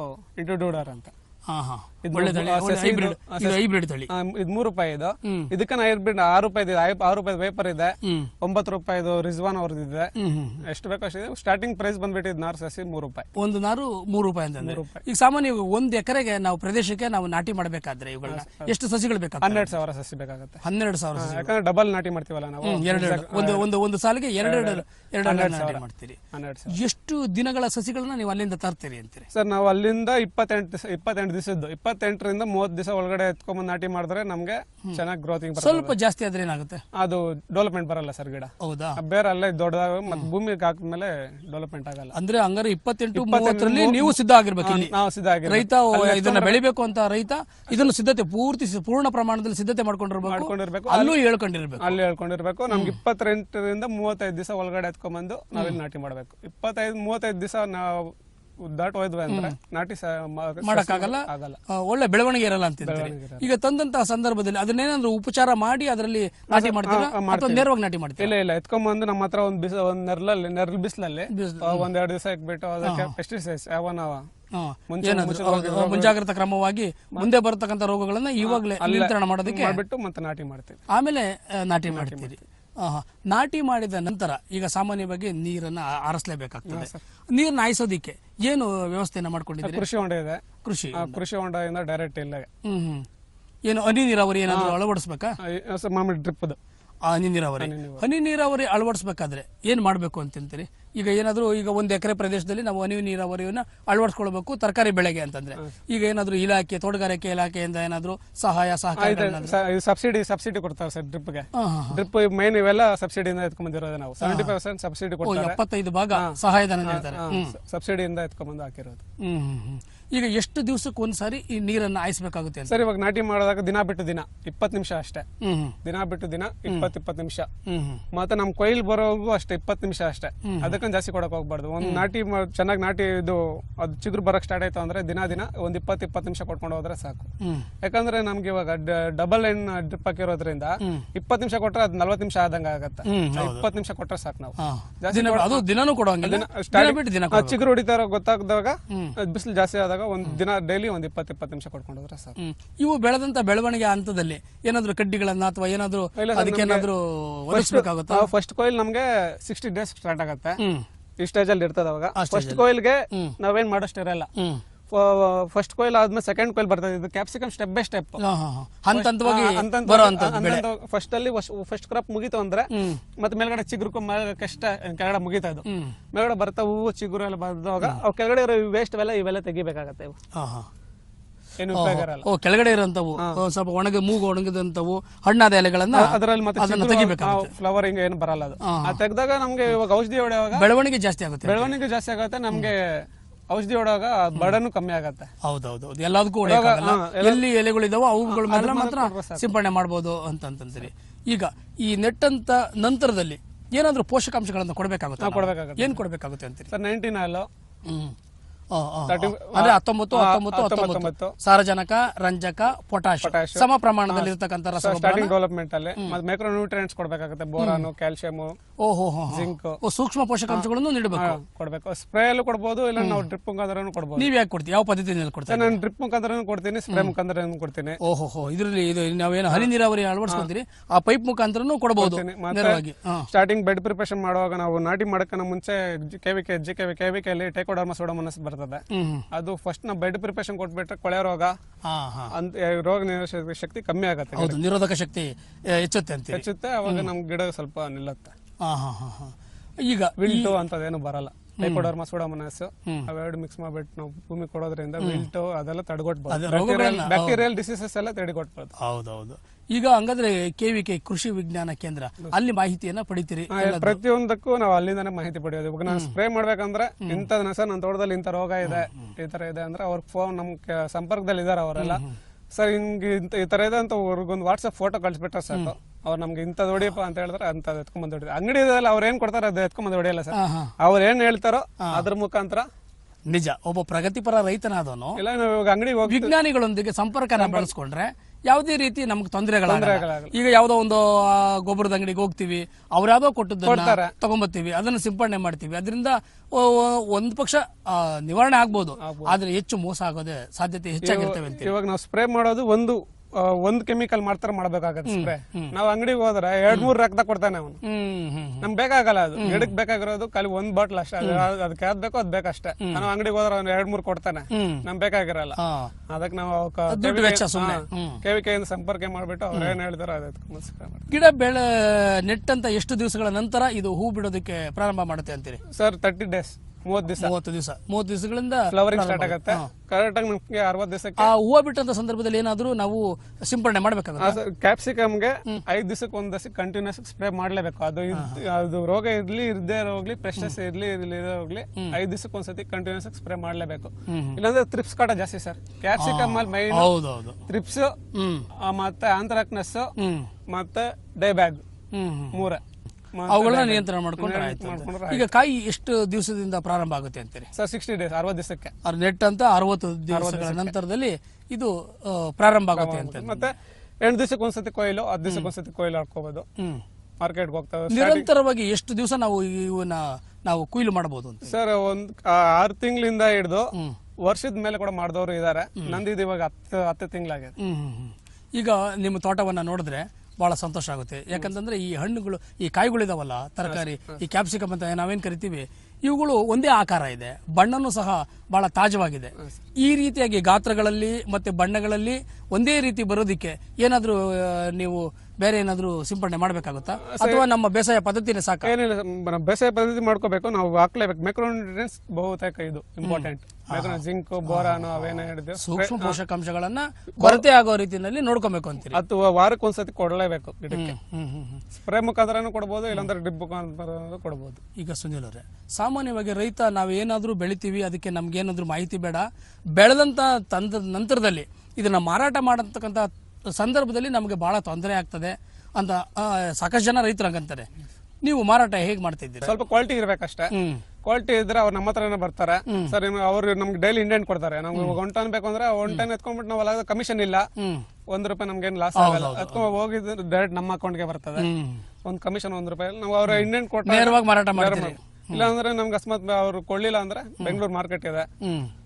ಅಂತ. ಹಾ ಹಾ ಹೈಬ್ರಿಡ್ ತಳಿ ಇದು ಮೂರು ರೂಪಾಯಿ ಇದು ಇದಕ್ಕನ ಹೈಬ್ರಿಡ್ ಆರು ರೂಪಾಯಿ ಆರು ರೂಪಾಯಿ ವೇಪರ್ ಇದೆ. ಹ್ಮ್. ಒಂಬತ್ತು ರೂಪಾಯಿದು ರಿಜ್ವಾನ್ ಅವ್ರದ್ದು ಇದೆ. ಹ್ಮ್ ಹ್ಮ್ ಎಷ್ಟು ಬೇಕೋ ಅಷ್ಟಿದೆ ಸ್ಟಾರ್ಟಿಂಗ್ ಪ್ರೈಸ್ ಬಂದ್ಬಿಟ್ಟಿದ್ ನಾರು ಸಸಿ ಮೂರು ರೂಪಾಯಿ ಒಂದು ನಾರು ಮೂರು ರೂಪಾಯಿ ಅಂತಂದ್ರೆ ಈಗ ಸಾಮಾನ್ಯ ಒಂದ್ ಎಕರೆಗೆ ನಾವು ಪ್ರದೇಶಕ್ಕೆ ನಾವು ನಾಟಿ ಮಾಡಬೇಕಾದ್ರೆ ಇವುಗಳನ್ನ. ಎಷ್ಟು ಸಸಿಗಳು ಬೇಕು ಹನ್ನೆರಡು ಸಾವಿರ ಸಸಿ ಬೇಕಾಗುತ್ತೆ. ಹನ್ನೆರಡು ಸಾವಿರ ಸಸಿ. ಯಾಕಂದ್ರೆ ಡಬಲ್ ನಾಟಿ ಮಾಡ್ತೀವಲ್ಲ ನಾವು. ಎರಡು ಎರಡು. ಒಂದು ಒಂದು ಒಂದು ಸಾಲಿಗೆ ಎರಡೆರಡು ಎರಡೆರಡು ನಾಟಿ ಮಾಡ್ತೀರಿ. ಎಷ್ಟು ದಿನಗಳ ಸಸಿಗಳನ್ನ ನೀವು ಅಲ್ಲಿಂದ ತರ್ತೀರಿ ಅಂತೀರಿ? ಸರ್ ನಾವು ಅಲ್ಲಿಂದ ಇಪ್ಪತ್ತೆಂಟು ಇಪ್ಪತ್ತೆಂಟು ದಿವಸದ್ದು ಇಪ್ಪತ್ತೆಂಟರಿಂದ ಮೂವತ್ತು ದಿವಸ ಒಳಗಡೆ ಎತ್ಕೊಂಬಂದು ನಾಟಿ ಮಾಡಿದ್ರೆ ನಮ್ಗೆ ಚೆನ್ನಾಗಿ ಗ್ರೋತಿಂಗ್ ಬರುತ್ತೆ ಸ್ವಲ್ಪ ಜಾಸ್ತಿ ಆದ್ರೆ ಏನಾಗುತ್ತೆ? ಅದು ಡೆವಲಪ್ಮೆಂಟ್ ಬರಲ್ಲ ಸರ್ ಗಿಡ. ಹೌದಾ? ಆ ಬೇರೆ ಅಲ್ಲೇ ದೊಡ್ಡದಾಗ ಮತ್ತೆ ಭೂಮಿಗೆ ಹಾಕಿದ್ಮೇಲೆ ಡೆವಲಪ್ಮೆಂಟ್ ಆಗಲ್ಲ. ಅಂದ್ರೆ ಹಂಗಾರೆ ಇಪ್ಪತ್ತೆಂಟು ಮೂವತ್ತರಲ್ಲಿ ನೀವು ಸಿದ್ಧ ಆಗಿರ್ಬೇಕು ಇಲ್ಲಿ. ನಾವು ಸಿದ್ಧ ಆಗಿರ್ಬೇಕು. ರೈತ ಇದನ್ನ ಬೆಳಿಬೇಕು ಅಂತ ರೈತ ಇದನ್ನು ಸಿದ್ಧತೆ ಪೂರ್ತಿ ಸಿ- ಪೂರ್ಣ ಪ್ರಮಾಣದಲ್ಲಿ ಸಿದ್ಧತೆ ಮಾಡ್ಕೊಂಡಿರ್ಬೇಕು. ಮಾಡ್ಕೊಂಡಿರ್ಬೇಕು. ಅಲ್ಲೂ ಹೇಳ್ಕೊಂಡಿರ್ಬೇಕು. ಅಲ್ಲಿ ಹೇಳ್ಕೊಂಡಿರ್ಬೇಕು. ನಮ್ಗೆ ಇಪ್ಪತ್ತೆಂಟರಿಂದ ಮೂವತ್ತೈದು ದಿವಸ ಒಳಗಡೆ ಎತ್ಕೊಂಡ್ಬಂದು ನಾವಿಲ್ಲಿ ನಾಟಿ ಮಾಡ್ಬೇಕು. ಇಪ್ಪತ್ತೈದು ಮೂವತ್ತೈದು ದಿವಸ ನಾವು ದಾಟ್ ಹೋದ್ವಿ ಅಂದ್ರೆ ನಾಟಿ ಸ- ಮ- ಮಾಡಕ್ಕಾಗಲ್ಲ? ಆಗಲ್ಲ. ಆ, ಒಳ್ಳೆ ಬೆಳವಣಿಗೆ ಇರಲ್ಲ ಅಂತ ಈಗ ತಂದಂತಹ ಸಂದರ್ಭದಲ್ಲಿ ಅದನ್ನೇನಾದ್ರೂ ಉಪಚಾರ ಮಾಡಿ ಅದರಲ್ಲಿ ನಾಟಿ ಮಾಡ್ತೀರಾ? ಅಥವಾ ನೇರವಾಗಿ ನಾಟಿ ಮಾಡ್ತೀರಾ? ಇಲ್ಲ ಇಲ್ಲ. ಎತ್ಕೊಂಡ್ಬಂದು ನಮ್ಮ ಹತ್ರ ಒಂದ್ ಬಿಸ ಒಂದ್ ನೆರಳಲ್ಲಿ ನೆರಳು ಬಿಸಿಲಲ್ಲಿ ಒಂದೆರಡು ದಿವಸ ಇಟ್ಬಿಟ್ಟು ಅದಕ್ಕೆ ಪೆಸ್ಟಿಸೈಡ್ಸ್ ಯಾವ ನಾವು. ಹಾ. ಮುಂಚೆ ಏನಾದ್ರು ಮುಂಚೆ ಹೌದು, ಮುಂಜಾಗ್ರತಾ ಕ್ರಮವಾಗಿ ಮುಂದೆ ಬರತಕ್ಕಂತ ರೋಗಗಳನ್ನ ಇವಾಗಲೇ ನಿಯಂತ್ರಣ ಮಾಡೋದಕ್ಕೆ ಮಾಡ್ಬಿಟ್ಟು ಮತ್ತೆ ನಾಟಿ ಮಾಡ್ತೀವಿ. ಆಮೇಲೆ ಆ, ನಾಟಿ ಮಾಡ್ತೀರಿ. ಆಹಾ. ನಾಟಿ ಮಾಡಿದ ನಂತರ ಈಗ ಸಾಮಾನ್ಯವಾಗಿ ನೀರನ್ನ ಆರಿಸಲೇಬೇಕಾಗ್ತದೆ. ನೀರನ್ನ ಆಯಿಸೋದಿಕ್ಕೆ ಏನು ವ್ಯವಸ್ಥೆಯನ್ನ ಮಾಡ್ಕೊಂಡಿದ್ದೀರಿ? ಕೃಷಿ ಹೊಂಡ ಇದೆ. ಕೃಷಿ ಆ ಕೃಷಿ ಹೊಂಡದಿಂದ ಡೈರೆಕ್ಟ್ ಇಲ್ಲ. ಹ್ಮ್ ಹ್ಮ್. ಏನು ಹನಿ ನೀರಾವರಿ ಏನಾದ್ರು ಅಳವಡಿಸ್ಬೇಕಾ? ಮಾಮೂಲಿ ಡ್ರಿಪ್ ಆ ಹನಿ ನೀರಾವರಿ. ಹನಿ ನೀರಾವರಿ. ಅಳವಡಿಸಬೇಕಾದ್ರೆ ಏನ್ ಮಾಡ್ಬೇಕು ಅಂತಂತೀರಿ ಈಗ ಏನಾದರೂ ಈಗ ಒಂದು ಎಕರೆ ಪ್ರದೇಶದಲ್ಲಿ ನಾವು ಹನಿ ನೀರಾವರಿಯನ್ನ ಅಳವಡಿಸ್ಕೊಳ್ಬೇಕು ತರಕಾರಿ ಬೆಳೆಗೆ ಅಂತಂದ್ರೆ. ಈಗ ಏನಾದರೂ ಇಲಾಖೆ ತೋಟಗಾರಿಕೆ ಇಲಾಖೆಯಿಂದ ಏನಾದ್ರು ಸಹಾಯ ಸಹಕಾರ ಸಬ್ಸಿಡಿ ಸಬ್ಸಿಡಿ ಕೊಡ್ತಾರೆ ಸರ್ ಡ್ರಿಪ್ಗೆ. ಡ್ರಿಪ್ ಮೈನ್ ಇವೆಲ್ಲ ಸಬ್ಸಿಡಿಯಿಂದ ಎತ್ಕೊಂಡ್ಬಂದಿರೋದು ನಾವು. ಸೆವೆಂಟಿ ಪರ್ಸೆಂಟ್ ಸಬ್ಸಿಡಿ ಕೊಡ್ತಾರೆ. ಎಪ್ಪತ್ತೈದು ಭಾಗ ಸಹಾಯಧನ ನೀಡ್ತಾರೆ. ಸಬ್ಸಿಡಿಯಿಂದ ಎತ್ಕೊಂಡ್ಬಂದು ಹಾಕಿರೋದು. ಹ್ಮ್ ಹ್ಮ್, ಹ್ಮ್. ಈಗ ಎಷ್ಟು ದಿವಸಕ್ಕೆ ಒಂದ್ಸಾರಿ ಈ ನೀರನ್ನು ಆಯಿಸಬೇಕಾಗುತ್ತೆ ಅಂತ? ಸರ್ ಇವಾಗ ನಾಟಿ ಮಾಡಿದಾಗ ದಿನ ಬಿಟ್ಟು ದಿನ ಇಪ್ಪತ್ತು ನಿಮಿಷ ಅಷ್ಟೇ. ದಿನ ಬಿಟ್ಟು ದಿನ ಇಪ್ಪತ್ತು ಇಪ್ಪತ್ತು ನಿಮಿಷ. ಮತ್ತೆ ನಮ್ ಕೊಯ್ಲ್ ಬರೋವರೆಗೂ ಅಷ್ಟೇ ಇಪ್ಪತ್ತು ನಿಮಿಷ ಅಷ್ಟೇ. ಅದಕ್ಕಂತ ಜಾಸ್ತಿ ಕೊಡಕ್ ಹೋಗ್ಬಾರ್ದು. ಒಂದ್ ನಾಟಿ ಚೆನ್ನಾಗಿ ನಾಟಿ ಇದು ಅದು ಚಿಗುರು ಬರಕ್ ಸ್ಟಾರ್ಟ್ ಆಯ್ತು ಅಂದ್ರೆ ದಿನ ದಿನ ಒಂದ್ ಇಪ್ಪತ್ತು ಇಪ್ಪತ್ತು ನಿಮಿಷ ಕೊಟ್ಕೊಂಡು ಹೋದ್ರೆ ಸಾಕು. ಯಾಕಂದ್ರೆ ನಮ್ಗೆ ಇವಾಗ ಡಬಲ್ ಎನ್ ಡ್ರಿಪ್ ಹಾಕಿರೋದ್ರಿಂದ ಇಪ್ಪತ್ತು ನಿಮಿಷ ಕೊಟ್ರೆ ಅದ್ ನಲ್ವತ್ತು ನಿಮಿಷ ಆದಂಗ ಆಗುತ್ತೆ. ಇಪ್ಪತ್ತು ನಿಮಿಷ ಕೊಟ್ರೆ ಸಾಕು ನಾವು. ಜಾಸ್ತಿ ದಿನನೂ ಕೊಡೋಂಗಿಲ್ಲ. ಚಿಗುರು ಹೊಡಿತಾರೋ ಗೊತ್ತಾಗದಾಗ ಬಿಸಿಲು ಜಾಸ್ತಿ ಆದಾಗ ಒಂದ್ ದಿನ ಡೈಲಿ ಒಂದ್ ಇಪ್ಪತ್ತು ಇಪ್ಪತ್ತು ನಿಮಿಷ ಕೊಟ್ಕೊಂಡು ಸರ್ ಹ್ಮ್. ಇವು ಬೆಳೆದಂತ ಬೆಳವಣಿಗೆ ಹಂತದಲ್ಲಿ ಏನಾದ್ರು ಕಡ್ಡಿಗಳನ್ನ ಅಥವಾ ಏನಾದ್ರೂ ಇಲ್ಲ ಸರ್, ಅದಕ್ಕೆ ಏನಾದ್ರೂ ಒದಗಿಸ್ಬೇಕಾಗುತ್ತಾ? ಫಸ್ಟ್ ಕೊಯ್ಲ್ ನಮ್ಗೆ ಸಿಕ್ಸ್ಟಿ ಡೇಸ್ ಸ್ಟಾರ್ಟ್ ಆಗುತ್ತೆ. ಹ್ಮ್. ಈ ಸ್ಟೇಜ್ ಅಲ್ಲಿ ಇರ್ತದ ಅವಾಗ. ಆ stage ಫಸ್ಟ್ ಕೊಯ್ಲ್ಗೆ ನಾವೇನ್ ಮಾಡೋಷ್ಟಿರಲ್ಲ ಹ್ಮ್. ಫಸ್ಟ್ ಕೊಯ್ಲ್ ಆದ್ಮೇಲೆ ಸೆಕೆಂಡ್ ಕೊಯ್ಲ್ ಬರ್ತದೆ ಇದು. Capsicum step by step. ಹಂತ ಹಂತವಾಗಿ ಫಸ್ಟ್ ಅಲ್ಲಿ ಫಸ್ಟ್ ಕ್ರಾಪ್ ಮುಗಿತು ಅಂದ್ರೆ ಮತ್ತೆ ಮೇಲ್ಗಡೆ ಚಿಗುರು ಕಷ್ಟ ಕೆಳಗಡೆ ಮುಗಿತಾ ಇದು ಮೇಲ್ಗಡೆ ಬರ್ತಾ ಹೂವು ಚಿಗುರು ಎಲ್ಲ ಬಂದಾಗ ಅವು ಕೆಳಗಡೆ ಇರೋ ವೇಸ್ಟ್ ಎಲ್ಲ ಇವೆಲ್ಲ ತೆಗಿಬೇಕಾಗತ್ತೆ ಇವು. ಏನು ಓ ಕೆಳಗಡೆ ಇರೋಂಥವು. ಓ, ಸ್ವಲ್ಪ ಒಣಗಿ ಮೂಗು ಒಣಗಿದಂಥವು ಹಣ್ಣಾದ ಎಲೆಗಳನ್ನ ಅದರಲ್ಲಿ ಮತ್ತೆ ಅದನ್ನ ಫ್ಲವರಿಂಗ್ ಏನು ಬರಲ್ಲ ಅದು. ತೆಗೆದಾಗ ತೆಗ್ದಾಗ ನಮ್ಗೆ ಇವಾಗ ಔಷಧಿ ಹೊಡೆಯುವಾಗ ಬೆಳವಣಿಗೆ ಜಾಸ್ತಿ ಆಗುತ್ತೆ ಬೆಳವಣಿಗೆ ಜಾಸ್ತಿ ಆಗುತ್ತೆ ನಮ್ಗೆ ಔಷಧಿ ಹೊಡೆಯುವಾಗ ಬಡನು ಕಮ್ಮಿ ಆಗತ್ತೆ. ಹೌದೌದು ಹೌದು. ಎಲ್ಲದಕ್ಕೂ ಹೊಡೆಯಕ್ಕಾಗಲ್ಲ ಎಲ್ಲಿ ಎಲೆಗಳಿದಾವೋ ಅವುಗಳ ಮೇಲೆ ಮಾತ್ರ ಸಿಂಪಡಣೆ ಮಾಡ್ಬೋದು ಅಂತಂತಂತೀರಿ ಈಗ ಈ ನೆಟ್ಟಂತ ನಂತರದಲ್ಲಿ ಏನಾದ್ರೂ ಪೋಷಕಾಂಶಗಳನ್ನ ಕೊಡಬೇಕಾಗುತ್ತೆ ಕೊಡ್ಬೇಕಾಗತ್ತೆ. ಏನ್ ಕೊಡಬೇಕಾಗುತ್ತೆ ಅಂತೀರಿ? ಸರ್ ನೈನ್ಟೀನ್ ಆಯಲ್ಲ ಹ್ಮ್. ಅಂದ್ರೆ ಹತ್ತೊಂಬತ್ತು ಸಾರಜನಕ ರಂಜಕ ಪೊಟ್ಯಾಶ್ Potash. ಸಮ ಪ್ರಮಾಣದಲ್ಲಿ ಇರತಕ್ಕಂತ ಸ್ಟಾರ್ಟಿಂಗ್ ಡೆವಲಪ್ಮೆಂಟ್ ಅಲ್ಲಿ. ಮೈಕ್ರೋ ನ್ಯೂಟ್ರಿಯೆಂಟ್ಸ್ ಕೊಡಬೇಕಾಗುತ್ತೆ. ಬೋರಾನು ಕ್ಯಾಲ್ಸಿಯಂ ಓಹೋ ಜಿಂಕ್ ಸೂಕ್ಷ್ಮ ಪೋಷಕಾಂಶಗಳನ್ನು ನೀಡಬೇಕು. ಕೊಡಬೇಕು. ಸ್ಪ್ರೇ ಅಲ್ಲೂ ಕೊಡಬಹುದು ಇಲ್ಲ ನಾವು ಡ್ರಿಪ್ ಮುಖಾಂತರ ಕೊಡಬಹುದು ನೀವು ಯಾಕೆ ಕೊಡ್ತೀವಿ ಯಾವ ಪದ್ಧತಿಯಲ್ಲಿ ಕೊಡ್ತೀನಿ ನಾನು ಡ್ರಿಪ್ ಮುಖಾಂತರ ಕೊಡ್ತೀನಿ ಸ್ಪ್ರೇ ಮುಖಾಂತರ ಕೊಡ್ತೀನಿ. ಓಹೋ ಇದರಲ್ಲಿ ಇದು ನಾವೇನು ಹನಿ ನೀರಾವರಿ ಅಳವಡಿಸ್ಕೊಂತೀರಿ? ಆ ಪೈಪ್ ಮುಖಾಂತರನೂ ಕೊಡಬಹುದು ಸ್ಟಾರ್ಟಿಂಗ್ ಬೆಡ್ ಪ್ರಿಪರೇಷನ್ ಮಾಡುವಾಗ ನಾವು ನಾಟಿ ಮಾಡಕ್ಕ ಮುಂಚೆ ಕೆವಿಕೆ ಜಿ ಕೆವಿ ಕೆವಿಕೆಯಲ್ಲಿ ಟೈಕೋಡರ್ಮ ಸೋಡಮನಸ್ ಬರ್ತದೆ ಹ್ಮ್. ಅದು ಫಸ್ಟ್ ನಾವು ಬೆಡ್ ಪ್ರಿಪರೇಷನ್ ಕೊಟ್ಬಿಟ್ರೆ ಕೊಳೆ ರೋಗ ಹಾ ಹಾ. ಅಂತ ರೋಗ ನಿರೋಧಕ ಶಕ್ತಿ ಕಮ್ಮಿ ಆಗುತ್ತೆ ಹೌದು ನಿರೋಧಕ ಶಕ್ತಿ ಹೆಚ್ಚುತ್ತೆ ಅಂತ ಹೆಚ್ಚುತ್ತೆ ಅವಾಗ ನಮ್ ಗಿಡ ಸ್ವಲ್ಪ ನಿಲ್ಲುತ್ತೆ. ಹಾ ಹಾ ಹಾ ಹಾ. ಈಗ ವಿಲ್ಟು ಅಂತದೇನು ಬರಲ್ಲ. ಟೈಕೋಡರ್ಮ ಸೋಡಮನಸ್ ಅವೆರಡು ಮಿಕ್ಸ್ ಮಾಡ್ಬಿಟ್ಟು ನಾವು ಭೂಮಿ ಕೊಡೋದ್ರಿಂದ ವಿಲ್ಟ್ ಅದೆಲ್ಲ ತಡೆಗಟ್ಬೋದು. ಬ್ಯಾಕ್ಟೀರಿಯಲ್ ಡಿಸೀಸಸ್ ಎಲ್ಲ ತಡೆಗಟ್ಬೋದು. ಹೌದೌದು. ಈಗ ಹಂಗಾದ್ರೆ ಕೆವಿಕೆ ಕೃಷಿ ವಿಜ್ಞಾನ ಕೇಂದ್ರ ಅಲ್ಲಿ ಮಾಹಿತಿಯನ್ನ ಪಡಿತೀರಿ? ಪ್ರತಿಯೊಂದಕ್ಕೂ ನಾವು ಅಲ್ಲಿಂದಾನೆ ಮಾಹಿತಿ ಪಡೆಯೋದು. ಇವಾಗ ನಾನು ಸ್ಪ್ರೇ ಮಾಡ್ಬೇಕಂದ್ರೆ ಇಂಥದನ್ನ ಸರ್ ನನ್ನ ತೋಟದಲ್ಲಿ ಇಂಥ ರೋಗ ಇದೆ ಈ ತರ ಇದೆ ಅಂದ್ರೆ ಅವ್ರ ಫೋನ್ ನಮ್ ಕ- ಸಂಪರ್ಕದಲ್ಲಿ ಇದಾರೆ ಅವರೆಲ್ಲ ಸರ್ ಹಿಂಗ್ ಇಂತ ಈ ತರ ಇದೆ ಅಂತ ಅವ್ರಿಗೊಂದು ವಾಟ್ಸ್ಆಪ್ ಫೋಟೋ ಕಳಿಸ್ಬಿಟ್ರೆ ಸಾಕು. ಅವ್ರು ನಮ್ಗೆ ಇಂಥದ್ದು ಹೊಡಿಯಪ್ಪ ಅಂತ ಹೇಳಿದ್ರೆ ಅಂಥದ್ದು ಎತ್ಕೊಂಡ್ ಹೊಡಿತಾರೆ ಅಂಗಡಿ ಅವ್ರ ಏನ್ ಕೊಡ್ತಾರೆ ಅದು ಎತ್ಕೊಂಡ್ ಹೊಡಿಯಲ್ಲ ಸರ್. ಹಾ ಅವ್ರು ಏನ್ ಹೇಳ್ತಾರೋ ಅದ್ರ ಮುಖಾಂತರ. ನಿಜ ಒಬ್ಬ ಪ್ರಗತಿಪರ ರೈತನಾದವನು ಇಲ್ಲ ನಾವು ಇವಾಗ ಅಂಗಡಿಗೆ ಹೋಗಿ ವಿಜ್ಞಾನಿಗಳೊಂದಿಗೆ ಸಂಪರ್ಕನ ಬೆಳೆಸ್ಕೊಂಡ್ರೆ ಯಾವುದೇ ರೀತಿ ನಮ್ಗೆ ತೊಂದರೆಗಳ ತೊಂದರೆಗಳಾಗಲ್ಲ. ಈಗ ಯಾವ್ದೋ ಒಂದು ಆ, ಗೊಬ್ಬರದ ಅಂಗಡಿಗೆ ಹೋಗ್ತೀವಿ ಅವ್ರ ಯಾವ್ದೋ ಕೊಟ್ಟದ್ದನ್ನ ಕೊಡ್ತಾರೆ. ತಗೊಂಬತ್ತೀವಿ ಅದನ್ನ ಸಿಂಪಡಣೆ ಮಾಡ್ತೀವಿ. ಅದರಿಂದ ಒಂದ್ ಪಕ್ಷ ಆ, ನಿವಾರಣೆ ಆಗ್ಬೋದು. ಆದ್ರೆ ಹೆಚ್ಚು ಮೋಸ ಆಗೋದೇ ಸಾಧ್ಯತೆ ಹೆಚ್ಚಾಗಿರ್ತವೆ ಅಂತ ಇವಾಗ ನಾವು ಸ್ಪ್ರೇ ಮಾಡೋದು ಒಂದು. ಒಂದ್ ಕೆಮಿಕಲ್ ಮಾಡ್ತಾರ ಮಾಡ್ಬೇಕಾಗತ್ತೆ ಸ್ಪ್ರೇ ನಾವ್ ಅಂಗಡಿಗೆ ಹೋದ್ರೆ ಎರಡ್ ಮೂರ್ ರಕ್ತ ಕೊಡ್ತಾನೆ ಅವನು. ನಮ್ಗೆ ಬೇಕಾಗಲ್ಲ ಅದು. ಗಿಡಕ್ ಬೇಕಾಗಿರೋದು? ಖಾಲಿ ಒಂದ್ ಬಾಟ್ಲ್ ಅಷ್ಟೇ. ಅದು ಅದಕ್ಕೆ ಯಾವ್ದು ಬೇಕೋ ಅದ್ ಬೇಕಷ್ಟೇ. ನಾವು ಅಂಗಡಿಗೆ ಹೋದ್ರೆ ಅವ್ನು ಎರಡ್ ಮೂರ್ ಕೊಡ್ತಾನೆ. ನಮ್ ನಮ್ಗೆ ಬೇಕಾಗಿರಲ್ಲ. ಅದಕ್ಕೆ ನಾವು. ಕೆವಿಕೆಯಿಂದ ಸಂಪರ್ಕ ಮಾಡ್ಬಿಟ್ಟು ಅವ್ರು ಏನ್ ಹೇಳ್ತಾರೋ ಅದಕ್ಕೆ ಗಿಡ ಬೆಳೆ ನೆಟ್ಟಂತ ಎಷ್ಟು ದಿವಸಗಳ ನಂತರ ಇದು ಹೂ ಬಿಡೋದಕ್ಕೆ ಪ್ರಾರಂಭ ಮಾಡುತ್ತೆ ಅಂತೀರಿ? ಸರ್ ತರ್ಟಿ ಡೇಸ್ ಮೂವತ್ ದಿವಸ. ಮೂವತ್ತು ದಿವಸ. ಮೂವತ್ತು ದಿವಸಗಳಿಂದ ಫ್ಲವರಿಂಗ್ ಸ್ಟಾರ್ಟ್ ಆಗುತ್ತೆ. ಕರೆಕ್ಟ್ ಆಗಿ ನಮ್ಗೆ ದಿವಸಕ್ಕೆ ಆ ಹೂವು ಬಿಟ್ಟಂತ ಸಂದರ್ಭದಲ್ಲಿ ಏನಾದರೂ ನಾವು ಸಿಂಪಡಣೆ ಮಾಡ್ಬೇಕಾಗುತ್ತೆ? ಕ್ಯಾಪ್ಸಿಕಮ್ಗೆ ಐದ್ ದಿವಸಕ್ಕೆ ಒಂದ್ ದಿವಸ ಕಂಟಿನ್ಯೂಸ್ ಸ್ಪ್ರೇ ಮಾಡಲೇಬೇಕು. ಅದು ಇದ್- ಅದು ರೋಗ ಇರ್ಲಿ ಇರದೇ ಹೋಗ್ಲಿ ಪ್ರೆಷರ್ಸ್ ಇರ್ಲಿ ಇರ್ಲಿ ಇರದೇ ಹೋಗ್ಲಿ ಐದ್ ದಿವಸಕ್ಕೆ ಒಂದ್ಸತಿ ಕಂಟಿನ್ಯೂಸ್ ಸ್ಪ್ರೇ ಮಾಡಲೇಬೇಕು. ಇಲ್ಲಾಂದ್ರೆ ತ್ರಿಪ್ಸ್ ಕಾಟ ಜಾಸ್ತಿ ಸರ್. ಕ್ಯಾಪ್ಸಿಕಮ್ ಅಲ್ಲಿ ಮೈನ್ ಹೌದು ತ್ರಿಪ್ಸ್ ಹ್ಮ್. ಮತ್ತೆ ಆಂಥ್ರಾಕ್ನಸ್ ಹ್ಮ್. ಮತ್ತೆ ಡೈಬ್ಯಾಗ್ ಬ್ಯಾಗ್ ಹ್ಮ್. ಮೂರ. ಅವುಗಳನ್ನ ನಿಯಂತ್ರಣ ಮಾಡ್ಕೊಂಡ್ರೆ ಆಯ್ತು ಈಗ ಕಾಯಿ ಎಷ್ಟು ದಿವಸದಿಂದ ಪ್ರಾರಂಭ ಆಗುತ್ತೆ ಅಂತೀರಿ? ಸರ್ ಸಿಕ್ಸ್ಟಿ ಡೇಸ್ ಅರವತ್ ದಿವಸಕ್ಕೆ. ಆರ್ ನೆಟ್ ಅಂತ ಅರವತ್ತು ದಿವಸಗಳ ನಂತರದಲ್ಲಿ ಇದು ಪ್ರಾರಂಭ ಆಗುತ್ತೆ ಅಂತ. ಮತ್ತೆ ಎಂಟು ದಿವಸಕ್ಕೆ ಒಂದ್ಸತಿ ಕೊಯ್ಲು ಹತ್ತು ದಿವಸಕ್ಕೆ ಒಂದ್ಸತಿ ಕೊಯ್ಲು ಹಾಕೋಬಹುದು ಮಾರ್ಕೆಟ್ಗೆ ಹೋಗ್ತಾ ನಿರಂತರವಾಗಿ ಎಷ್ಟು ದಿವಸ ನಾವು ಇವನ್ನ ನಾವು ಕೊಯ್ಲು ಮಾಡಬಹುದು ಅಂತ. ಸರ್ ಒಂದ್ ಆರು ತಿಂಗಳಿಂದ ಹಿಡಿದು ವರ್ಷದ ಮೇಲೆ ಕೂಡ ಮಾಡಿದವರು ಇದಾರೆ. ನಂದಿದ್ ಇವಾಗ ಹತ್ತು ಹತ್ತು ತಿಂಗಳಾಗಿದೆ. ಈಗ ನಿಮ್ಮ ತೋಟವನ್ನ ನೋಡಿದ್ರೆ ಬಹಳ ಸಂತೋಷ ಆಗುತ್ತೆ. ಯಾಕಂತಂದ್ರೆ ಈ ಹಣ್ಣುಗಳು ಈ ಕಾಯಿಗಳಿದಾವಲ್ಲ ತರಕಾರಿ ಈ ಕ್ಯಾಪ್ಸಿಕಮ್ ಅಂತ ನಾವೇನ್ ಕರಿತೀವಿ ಇವುಗಳು ಒಂದೇ ಆಕಾರ ಇದೆ. ಬಣ್ಣನೂ ಸಹ ಬಹಳ ತಾಜವಾಗಿದೆ. ಈ ರೀತಿಯಾಗಿ ಗಾತ್ರಗಳಲ್ಲಿ ಮತ್ತೆ ಬಣ್ಣಗಳಲ್ಲಿ ಒಂದೇ ರೀತಿ ಬರೋದಿಕ್ಕೆ ಏನಾದರೂ ನೀವು ಬೇರೆ ಏನಾದರೂ ಸಿಂಪಡಣೆ ಮಾಡಬೇಕಾಗುತ್ತಾ? ಅಥವಾ ನಮ್ಮ ಬೇಸಾಯ ಪದ್ಧತಿನೇ ಸಾಕ? ಏನಿಲ್ಲ ನಮ್ಮ ಬೇಸಾಯ ಪದ್ಧತಿ ಮಾಡ್ಕೋಬೇಕು. ನಾವು ಹಾಕ್ಲೇಬೇಕು. ಮೈಕ್ರೋನ್ಯೂಟ್ರಿಯನ್ಸ್ ಬಹುತೇಕ ಇದು ಇಂಪಾರ್ಟೆಂಟ್ ಮೆಕ್ರೋ ಜಿಂಕ್ ಬೋರಾನು ಅವೇನೇ ಹೇಳಿದ್ವಿ ಸೂಕ್ಷ್ಮ ಪೋಷಕಾಂಶಗಳನ್ನ ಕೊರತೆ ಆಗೋ ರೀತಿಯಲ್ಲಿ ನೋಡ್ಕೋಬೇಕು ಅಂತೀರಿ. ಅಥವಾ ವಾರಕ್ಕೆ ಒಂದ್ಸತಿ ಕೊಡಲೇಬೇಕು ಗಿಡಕ್ಕೆ. ಸ್ಪ್ರೇ ಮುಖಾಂತರನೂ ಕೊಡ್ಬೋದು ಇಲ್ಲಾಂದ್ರೆ ಡ್ರಿಪ್ ಮುಖಾಂತರ ಕೊಡ್ಬೋದು. ಈಗ ಸುನಿಲ್ ಅವರೇ ಸಾಮಾನ್ಯವಾಗಿ ರೈತ ನಾವು ಏನಾದರೂ ಬೆಳಿತೀವಿ ಅದಕ್ಕೆ ನಮ್ಗೇನಾದ್ರೂ ಮಾಹಿತಿ ಬೇಡ. ಬೆಳೆದಂತ ತಂದ ನಂತರದಲ್ಲಿ ಇದನ್ನ ಮಾರಾಟ ಮಾಡತಕ್ಕಂಥ ಸಂದರ್ಭದಲ್ಲಿ ನಮಗೆ ಬಹಳ ತೊಂದರೆ ಆಗ್ತದೆ ಅಂತ ಆ, ಸಾಕಷ್ಟು ಜನ ರೈತರು ಹಂಗಂತಾರೆ. ನೀವು ಮಾರಾಟ ಹೇಗೆ ಮಾಡ್ತಾ ಇದ್ದೀರಿ ಸ್ವಲ್ಪ ಕ್ವಾಲಿಟಿ ಇರ್ಬೇಕಷ್ಟೇ. ಕ್ವಾಲಿಟಿ ಇದ್ರೆ ಅವ್ರು ನಮ್ಮ ಹತ್ರನೇ ಬರ್ತಾರೆ. ಸರ್ ಅವ್ರು ನಮ್ಗೆ ಡೈಲಿ ಇಂಡೆಂಟ್ ಕೊಡ್ತಾರೆ. ನಮ್ಗೆ ಒನ್ ಟನ್ ಬೇಕು ಅಂದ್ರೆ ಒನ್ ಟನ್ ಎತ್ಕೊಂಡ್ಬಿಟ್ಟು ನಾವು ಅಲ್ಲ ಕಮಿಷನ್ ಇಲ್ಲ. ಹ್ಮ್. ಒಂದ್ ರೂಪಾಯಿ ನಮ್ಗೆ ಏನು ಲಾಸ್ ಆಗಲ್ಲ. ಎತ್ಕೊಂಡ್ ಹೋಗಿದ್ರೆ ಡೈರೆಕ್ಟ್ ನಮ್ಮ ಅಕೌಂಟ್ಗೆ ಬರ್ತದೆ. ಹ್ಮ್. ಒಂದ್ ಕಮಿಷನ್ ಒಂದ್ ರೂಪಾಯಿ. ನಾವು ಅವ್ರ ಇಂಡೆಂಟ್ ಕೊಟ್ಟ ನೇರವಾಗಿ ಮಾರಾಟ ಮಾಡ್ತೀರಿ. ಇಲ್ಲ ಅಂದ್ರೆ ನಮ್ಗೆ ಅಕಸ್ಮಾತ್ ಅವ್ರು ಕೊಡ್ಲಿಲ್ಲ ಅಂದ್ರೆ ಬೆಂಗಳೂರು ಮಾರ್ಕೆಟ್ ಇದೆ. ಹ್ಮ್.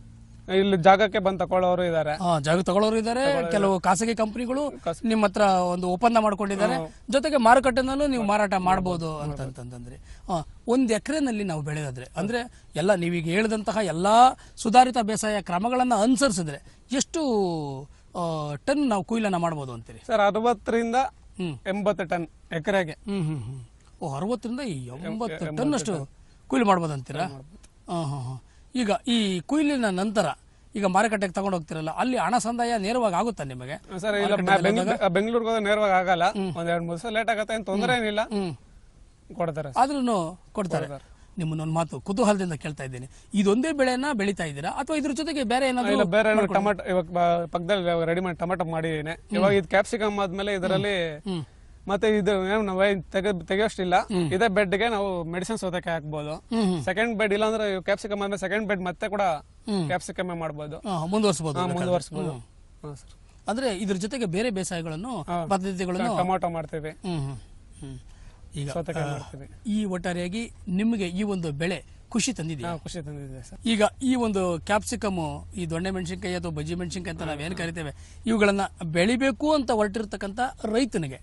ಇಲ್ಲಿ ಜಾಗಕ್ಕೆ ಬಂದು ತಕೊಳ್ಳೋರು ಇದಾರೆ. ಆ, ಜಾಗ ತಗೊಳ್ಳೋರು ಇದ್ದಾರೆ ಕೆಲವು ಖಾಸಗಿ ಕಂಪನಿಗಳು ನಿಮ್ಮ ಹತ್ರ ಒಂದು ಒಪ್ಪಂದ ಮಾಡ್ಕೊಂಡಿದ್ದಾರೆ. ಜೊತೆಗೆ ಮಾರುಕಟ್ಟೆನಲ್ಲೂ ನೀವು ಮಾರಾಟ ಮಾಡಬಹುದು ಅಂತಂತಂದ್ರೆ. ಆ, ಒಂದು ಎಕರೆನಲ್ಲಿ ನಾವು ಬೆಳೆಯೋದ್ರೆ ಅಂದ್ರೆ ಎಲ್ಲ ನೀವೀಗ ಹೇಳಿದಂತಹ ಎಲ್ಲಾ ಸುಧಾರಿತ ಬೇಸಾಯ ಕ್ರಮಗಳನ್ನ ಅನುಸರಿಸಿದ್ರೆ ಎಷ್ಟು ಆ, ಟನ್ ನಾವು ಕುಯ್ಲನ್ನ ಮಾಡ್ಬೋದು ಅಂತೀರಿ? ಸರ್ ಅರವತ್ತರಿಂದ. ಎಂಬತ್ತು ಟನ್ ಎಕರೆಗೆ. ಹ್ಮ್ ಹ್ಮ್ ಹ್ಮ್. ಓ ಅರವತ್ತರಿಂದ ಎಂಬತ್ತು ಟನ್. ಅಷ್ಟು ಕೊಯ್ಲು ಮಾಡ್ಬೋದು. ಅಂತೀರಾ ಹಾಂ ಹಾಂ ಹಾಂ. ಈಗ ಈ ಕೊಯ್ಲಿನ ನಂತರ ಈಗ ಮಾರುಕಟ್ಟೆಗೆ ತಗೊಂಡು ಹೋಗ್ತಿರಲ್ಲ ಅಲ್ಲಿ ಹಣ ಸಂದಾಯ ನೇರವಾಗಿ ಆಗುತ್ತಾ ನಿಮಗೆ? ಸರ್ ಇಲ್ಲ ಬೆಂಗಳೂರಿಗೆ ಹೋದ್ರೆ ನೇರವಾಗಿ ಆಗಲ್ಲ. ಒಂದ್ ಎರಡ್ ಮೂರು ದಿವಸ ಲೇಟ್ ಆಗತ್ತೆ ಏನ್ ತೊಂದರೆ ಏನಿಲ್ಲ. ಕೊಡ್ತಾರೆ. ಆದ್ರೂ ಕೊಡ್ತಾರೆ. ನಿಮ್ಮನ್ನೊಂದು ಮಾತು ಕುತೂಹಲದಿಂದ ಕೇಳ್ತಾ ಇದ್ದೀನಿ. ಇದೊಂದೇ ಬೆಳೆನ ಬೆಳಿತಾ ಇದ್ದೀರಾ? ಅಥವಾ ಇದ್ರ ಜೊತೆಗೆ ಬೇರೆ ಇಲ್ಲ ಏನಾದ್ರು ಬೇರೆ ಟೊಮಾಟೊ ಇವಾಗ ಪಕ್ಕದಲ್ಲಿ ರೆಡಿ ಮಾಡಿ ಟೊಮೆಟೊ ಮಾಡಿದ್ದೀನಿ. ಇವಾಗ ಇದು ಕ್ಯಾಪ್ಸಿಕಮ್ ಆದ್ಮೇಲೆ ಇದರಲ್ಲಿ ಮತ್ತೆ ಇದು ಏನು ನಾವು ತೆಗೆ ತೆಗಿಯೋಷ್ಟಿಲ್ಲ. ಇದೇ ಬೆಡ್ಗೆ ನಾವು ಮೆಡಿಸಿನ್ ಸೌತೆಕಾಯಿ ಹಾಕ್ಬೋದು. ಸೆಕೆಂಡ್ ಬೆಡ್ ಇಲ್ಲ ಅಂದ್ರೆ ಕ್ಯಾಪ್ಸಿಕಮ್ ಆದ್ಮೇಲೆ ಸೆಕೆಂಡ್ ಬೆಡ್ ಮತ್ತೆ ಕೂಡ ಕ್ಯಾಪ್ಸಿಕಮ್ ಮಾಡಬಹುದು ಮುಂದುವರಿಸಬಹುದು ಹಾ, ಮುಂದುವರ್ಸ್ಬೋದು ಹಾ, ಸರ್. ಅಂದ್ರೆ ಇದ್ರ ಜೊತೆಗೆ ಬೇರೆ ಬೇಸಾಯಗಳನ್ನು ಪದ್ಧತಿಗಳನ್ನು ಟೊಮಾಟೊ ಮಾಡ್ತೇವೆ. ಹ್ಮ್ ಹ್ಮ್ ಹ್ಮ್. ಈಗ ಸೌತೆಕಾಯಿ ಮಾಡ್ತೀವಿ. ಈ ಒಟ್ಟಾರೆಯಾಗಿ ನಿಮಗೆ ಈ ಒಂದು ಬೆಳೆ ಖುಷಿ ತಂದಿದೆಯಾ? ಹಾ, ಖುಷಿ ತಂದಿದೆ ಸರ್. ಈಗ ಈ ಒಂದು ಕ್ಯಾಪ್ಸಿಕಮ್ ಈ ದೊಣ್ಣೆ ಮೆಣಸಿನ್ಕಾಯಿ ಅಥವಾ ಬಜ್ಜಿ ಮೆಣಸಿನಕಾಯಿ ಅಂತ ನಾವೇನು ಕರಿತೇವೆ ಇವುಗಳನ್ನ ಬೆಳಿಬೇಕು ಅಂತ ಹೊರಟಿರ್ತಕ್ಕಂಥ ರೈತನಿಗೆ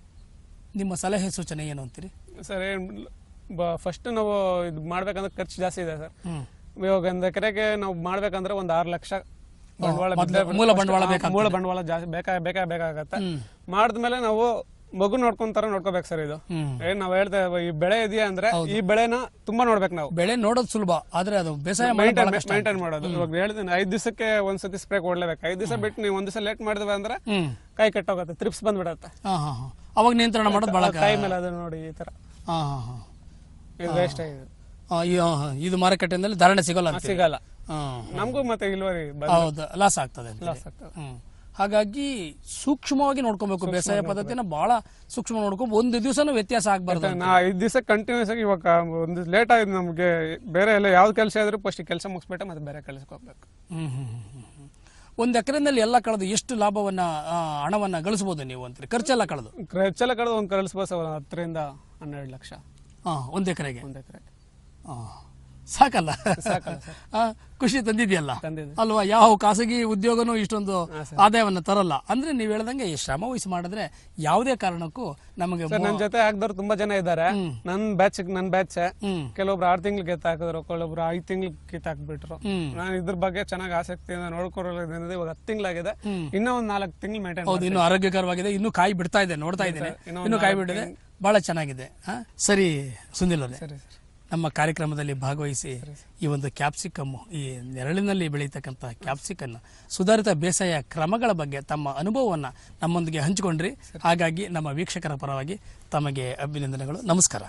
ನಿಮ್ಮ ಸಲಹೆ ಸೂಚನೆ ಏನು ಅಂತೀರಿ? ಸರ್ ಏನ್ ಫಸ್ಟ್ ನಾವು ಇದು ಮಾಡ್ಬೇಕಂದ್ರೆ ಖರ್ಚು ಜಾಸ್ತಿ ಇದೆ ಸರ್. ಇವಾಗ ಒಂದು ಎಕರೆಗೆ ನಾವು ಮಾಡ್ಬೇಕಂದ್ರೆ ಒಂದು ಆರು ಲಕ್ಷ ಬಂಡವಾಳ ಮೊದ್ಲು ಬಿದ್ದೇ ಮೂಲ ಬಂಡವಾಳ ಬೇಕಾಗ್ತದೆ. ಮೂಲ ಬಂಡವಾಳ ಜಾಸ್ತಿ ಬೇಕಾ ಬೇಕಾ ಬೇಕಾಗತ್ತೆ. ಮಾಡಿದ್ಮೇಲೆ ನಾವು ಮಗು ನೋಡ್ಕೊಂತಾರ ನೋಡ್ಕೋಬೇಕು ಸರ್ ಇದು. ಹ್ಮ್. ಏನ್ ನಾವ್ ಹೇಳ್ತೇವೆ ಈ ಬೆಳೆ ಇದೆಯಾ ಅಂದ್ರೆ ಈ ಬೆಳೆನ ತುಂಬಾ ನೋಡ್ಬೇಕು ನಾವು. ಬೆಳೆ ನೋಡೋದು ಸುಲಭ ಆದ್ರೆ ಅದು ಬೇಸಾಯ ಮಾಡೋದು ಮೇಂಟೈನ್ ಬಹಳ ಕಷ್ಟ ಮೇಂಟೈನ್ ಮಾಡೋದು. ಇವಾಗ ಹೇಳ್ತೀನಿ ಐದ್ ದಿವಸಕ್ಕೆ ಒಂದ್ಸತಿ ಸ್ಪ್ರೇ ಕೊಡ್ಲೇಬೇಕು. ಐದ್ ದಿವಸ ಬಿಟ್ಟು ನೀವು ಒಂದ್ ದಿವಸ ಲೇಟ್ ಮಾಡಿದ್ವಿ ಅಂದ್ರೆ ಹ್ಮ್. ಕೈ ಕೆಟ್ಟೋಗತ್ತೆ ತ್ರಿಪ್ಸ್ ಬಂದ್ಬಿಡತ್ತೆ. ಹಾ ಹಾ ಹಾ. ಅವಾಗ ನಿಯಂತ್ರಣ ಮಾಡೋದು ಬಹಳ ಕೈ ಮೇಲೆ ಅದು ನೋಡಿ ಈ ತರ. ಹಾ ಹಾ ಹಾ. ಇದು ವೇಸ್ಟ್ ಆಗಿದೆ. ಆ, ಈ, ಆ, ಇದು ಮಾರುಕಟ್ಟೆಯಲ್ಲಿ ಧಾರಣೆ ಸಿಗೋಲ್ಲ ಅಂತೀರಿ? ಸಿಗಲ್ಲ. ನಮಗೂ ಮತ್ತೆ ಇಳುವರಿ ಹೌದು ಲಾಸ್ ಆಗ್ತದೆ ಅಂತೀರಿ. ಲಾಸ್ ಆಗ್ತದೆ. ಹ್ಮ್. ಹಾಗಾಗಿ ಸೂಕ್ಷ್ಮವಾಗಿ ನೋಡ್ಕೊಬೇಕು. ಬೇಸಾಯ ಪದ್ಧತಿನ ಬಹಳ ಸೂಕ್ಷ್ಮ ನೋಡ್ಕೊಂಡು ಒಂದು ದಿವಸನೂ ವ್ಯತ್ಯಾಸ ಆಗ್ಬಾರ್ದು ನಾ ಐದ್ ದಿವಸ ಕಂಟಿನ್ಯೂಸ್ ಆಗಿ ಇವಾಗ ಒಂದು ಲೇಟ್ ಆಗಿದೆ ನಮಗೆ. ಬೇರೆ ಎಲ್ಲ ಯಾವ್ದು ಕೆಲಸ ಆದ್ರೂ ಫಸ್ಟ್ ಕೆಲಸ ಮುಗಿಸ್ಬಿಟ್ಟೆ ಮತ್ತೆ ಬೇರೆ ಕೆಲಸಕ್ಕೆ ಹೋಗ್ಬೇಕು. ಹ್ಮ್ ಹ್ಮ್ ಹ್ಮ್ ಹ್ಮ್ ಹ್ಮ್. ಒಂದು ಎಕರೆನಲ್ಲಿ ಎಲ್ಲ ಕಳೆದು ಎಷ್ಟು ಲಾಭವನ್ನ ಆ, ಹಣವನ್ನ ಗಳಿಸಬಹುದು ನೀವು ಅಂತೀರಿ? ಖರ್ಚೆಲ್ಲ ಕಳೆದು? ಖರ್ಚೆಲ್ಲ ಕಳೆದು ಒಂದು ಕಳಿಸ್ಬೋದು ಸರ್ ಒಂದು ಹತ್ತರಿಂದ ಹನ್ನೆರಡು ಲಕ್ಷ. ಹಾ ಒಂದು ಎಕರೆಗೆ? ಒಂದು ಎಕರೆ ಆ, ಸಾಕಲ್ಲ. ಖುಷಿ ತಂದಿದೆಯಲ್ಲ? ಅಲ್ವಾ? ಯಾವ ಖಾಸಗಿ ಉದ್ಯೋಗನೂ ಇಷ್ಟೊಂದು ಆದಾಯವನ್ನ ತರಲ್ಲ. ಅಂದ್ರೆ ನೀವು ಹೇಳ್ದಂಗೆ ಈ ಶ್ರಮ ವಹಿಸಿ ಮಾಡಿದ್ರೆ ಯಾವುದೇ ಕಾರಣಕ್ಕೂ ನಮಗೆ ನನ್ನ ಜೊತೆ ಹಾಕ್ದವ್ರು ತುಂಬಾ ಜನ ಇದ್ದಾರೆ. ನನ್ನ ಬ್ಯಾಚ್ ನನ್ನ ಬ್ಯಾಚ್ ಕೆಲವೊಬ್ರು ಆರು ತಿಂಗಳು ಕಿತ್ ಹಾಕಿದ್ರು ಕೆಲವೊಬ್ರು ಐದು ತಿಂಗಳು ಕಿತ್ ಹಾಕ್ಬಿಟ್ರು. ನಾನು ಇದ್ರ ಬಗ್ಗೆ ಚೆನ್ನಾಗಿ ಆಸಕ್ತಿಯಿಂದ ನೋಡ್ಕೊಳ್ಳೋದ್ರಿಂದ ಇವಾಗ ಹತ್ತು ತಿಂಗಳಾಗಿದೆ ಇನ್ನೂ ಒಂದು ನಾಲ್ಕು ತಿಂಗಳು ಮೇಂಟೈನ್ ಹೌದು ಇನ್ನು ಆರೋಗ್ಯಕರವಾಗಿದೆ. ಇನ್ನು ಕಾಯಿ ಬಿಡ್ತಾ ಇದೆ ನೋಡ್ತಾ ಇದ್ದೇನೆ. ಇನ್ನೂ ಕಾಯಿ ಬಿಡಿದೆ. ಬಹಳ ಚೆನ್ನಾಗಿದೆ? ಸರಿ ಸುನಿಲ್ ಅವರೇ. ಸರಿ ಸರ್. ನಮ್ಮ ಕಾರ್ಯಕ್ರಮದಲ್ಲಿ ಭಾಗವಹಿಸಿ ಈ ಒಂದು ಕ್ಯಾಪ್ಸಿಕಮ್ ಈ ನೆರಳಿನಲ್ಲಿ ಬೆಳೀತಕ್ಕಂಥ ಕ್ಯಾಪ್ಸಿಕನ್ ಸುಧಾರಿತ ಬೇಸಾಯ ಕ್ರಮಗಳ ಬಗ್ಗೆ ತಮ್ಮ ಅನುಭವವನ್ನು ನಮ್ಮೊಂದಿಗೆ ಹಂಚಿಕೊಂಡ್ರಿ. ಹಾಗಾಗಿ ನಮ್ಮ ವೀಕ್ಷಕರ ಪರವಾಗಿ ತಮಗೆ ಅಭಿನಂದನೆಗಳು. ನಮಸ್ಕಾರ.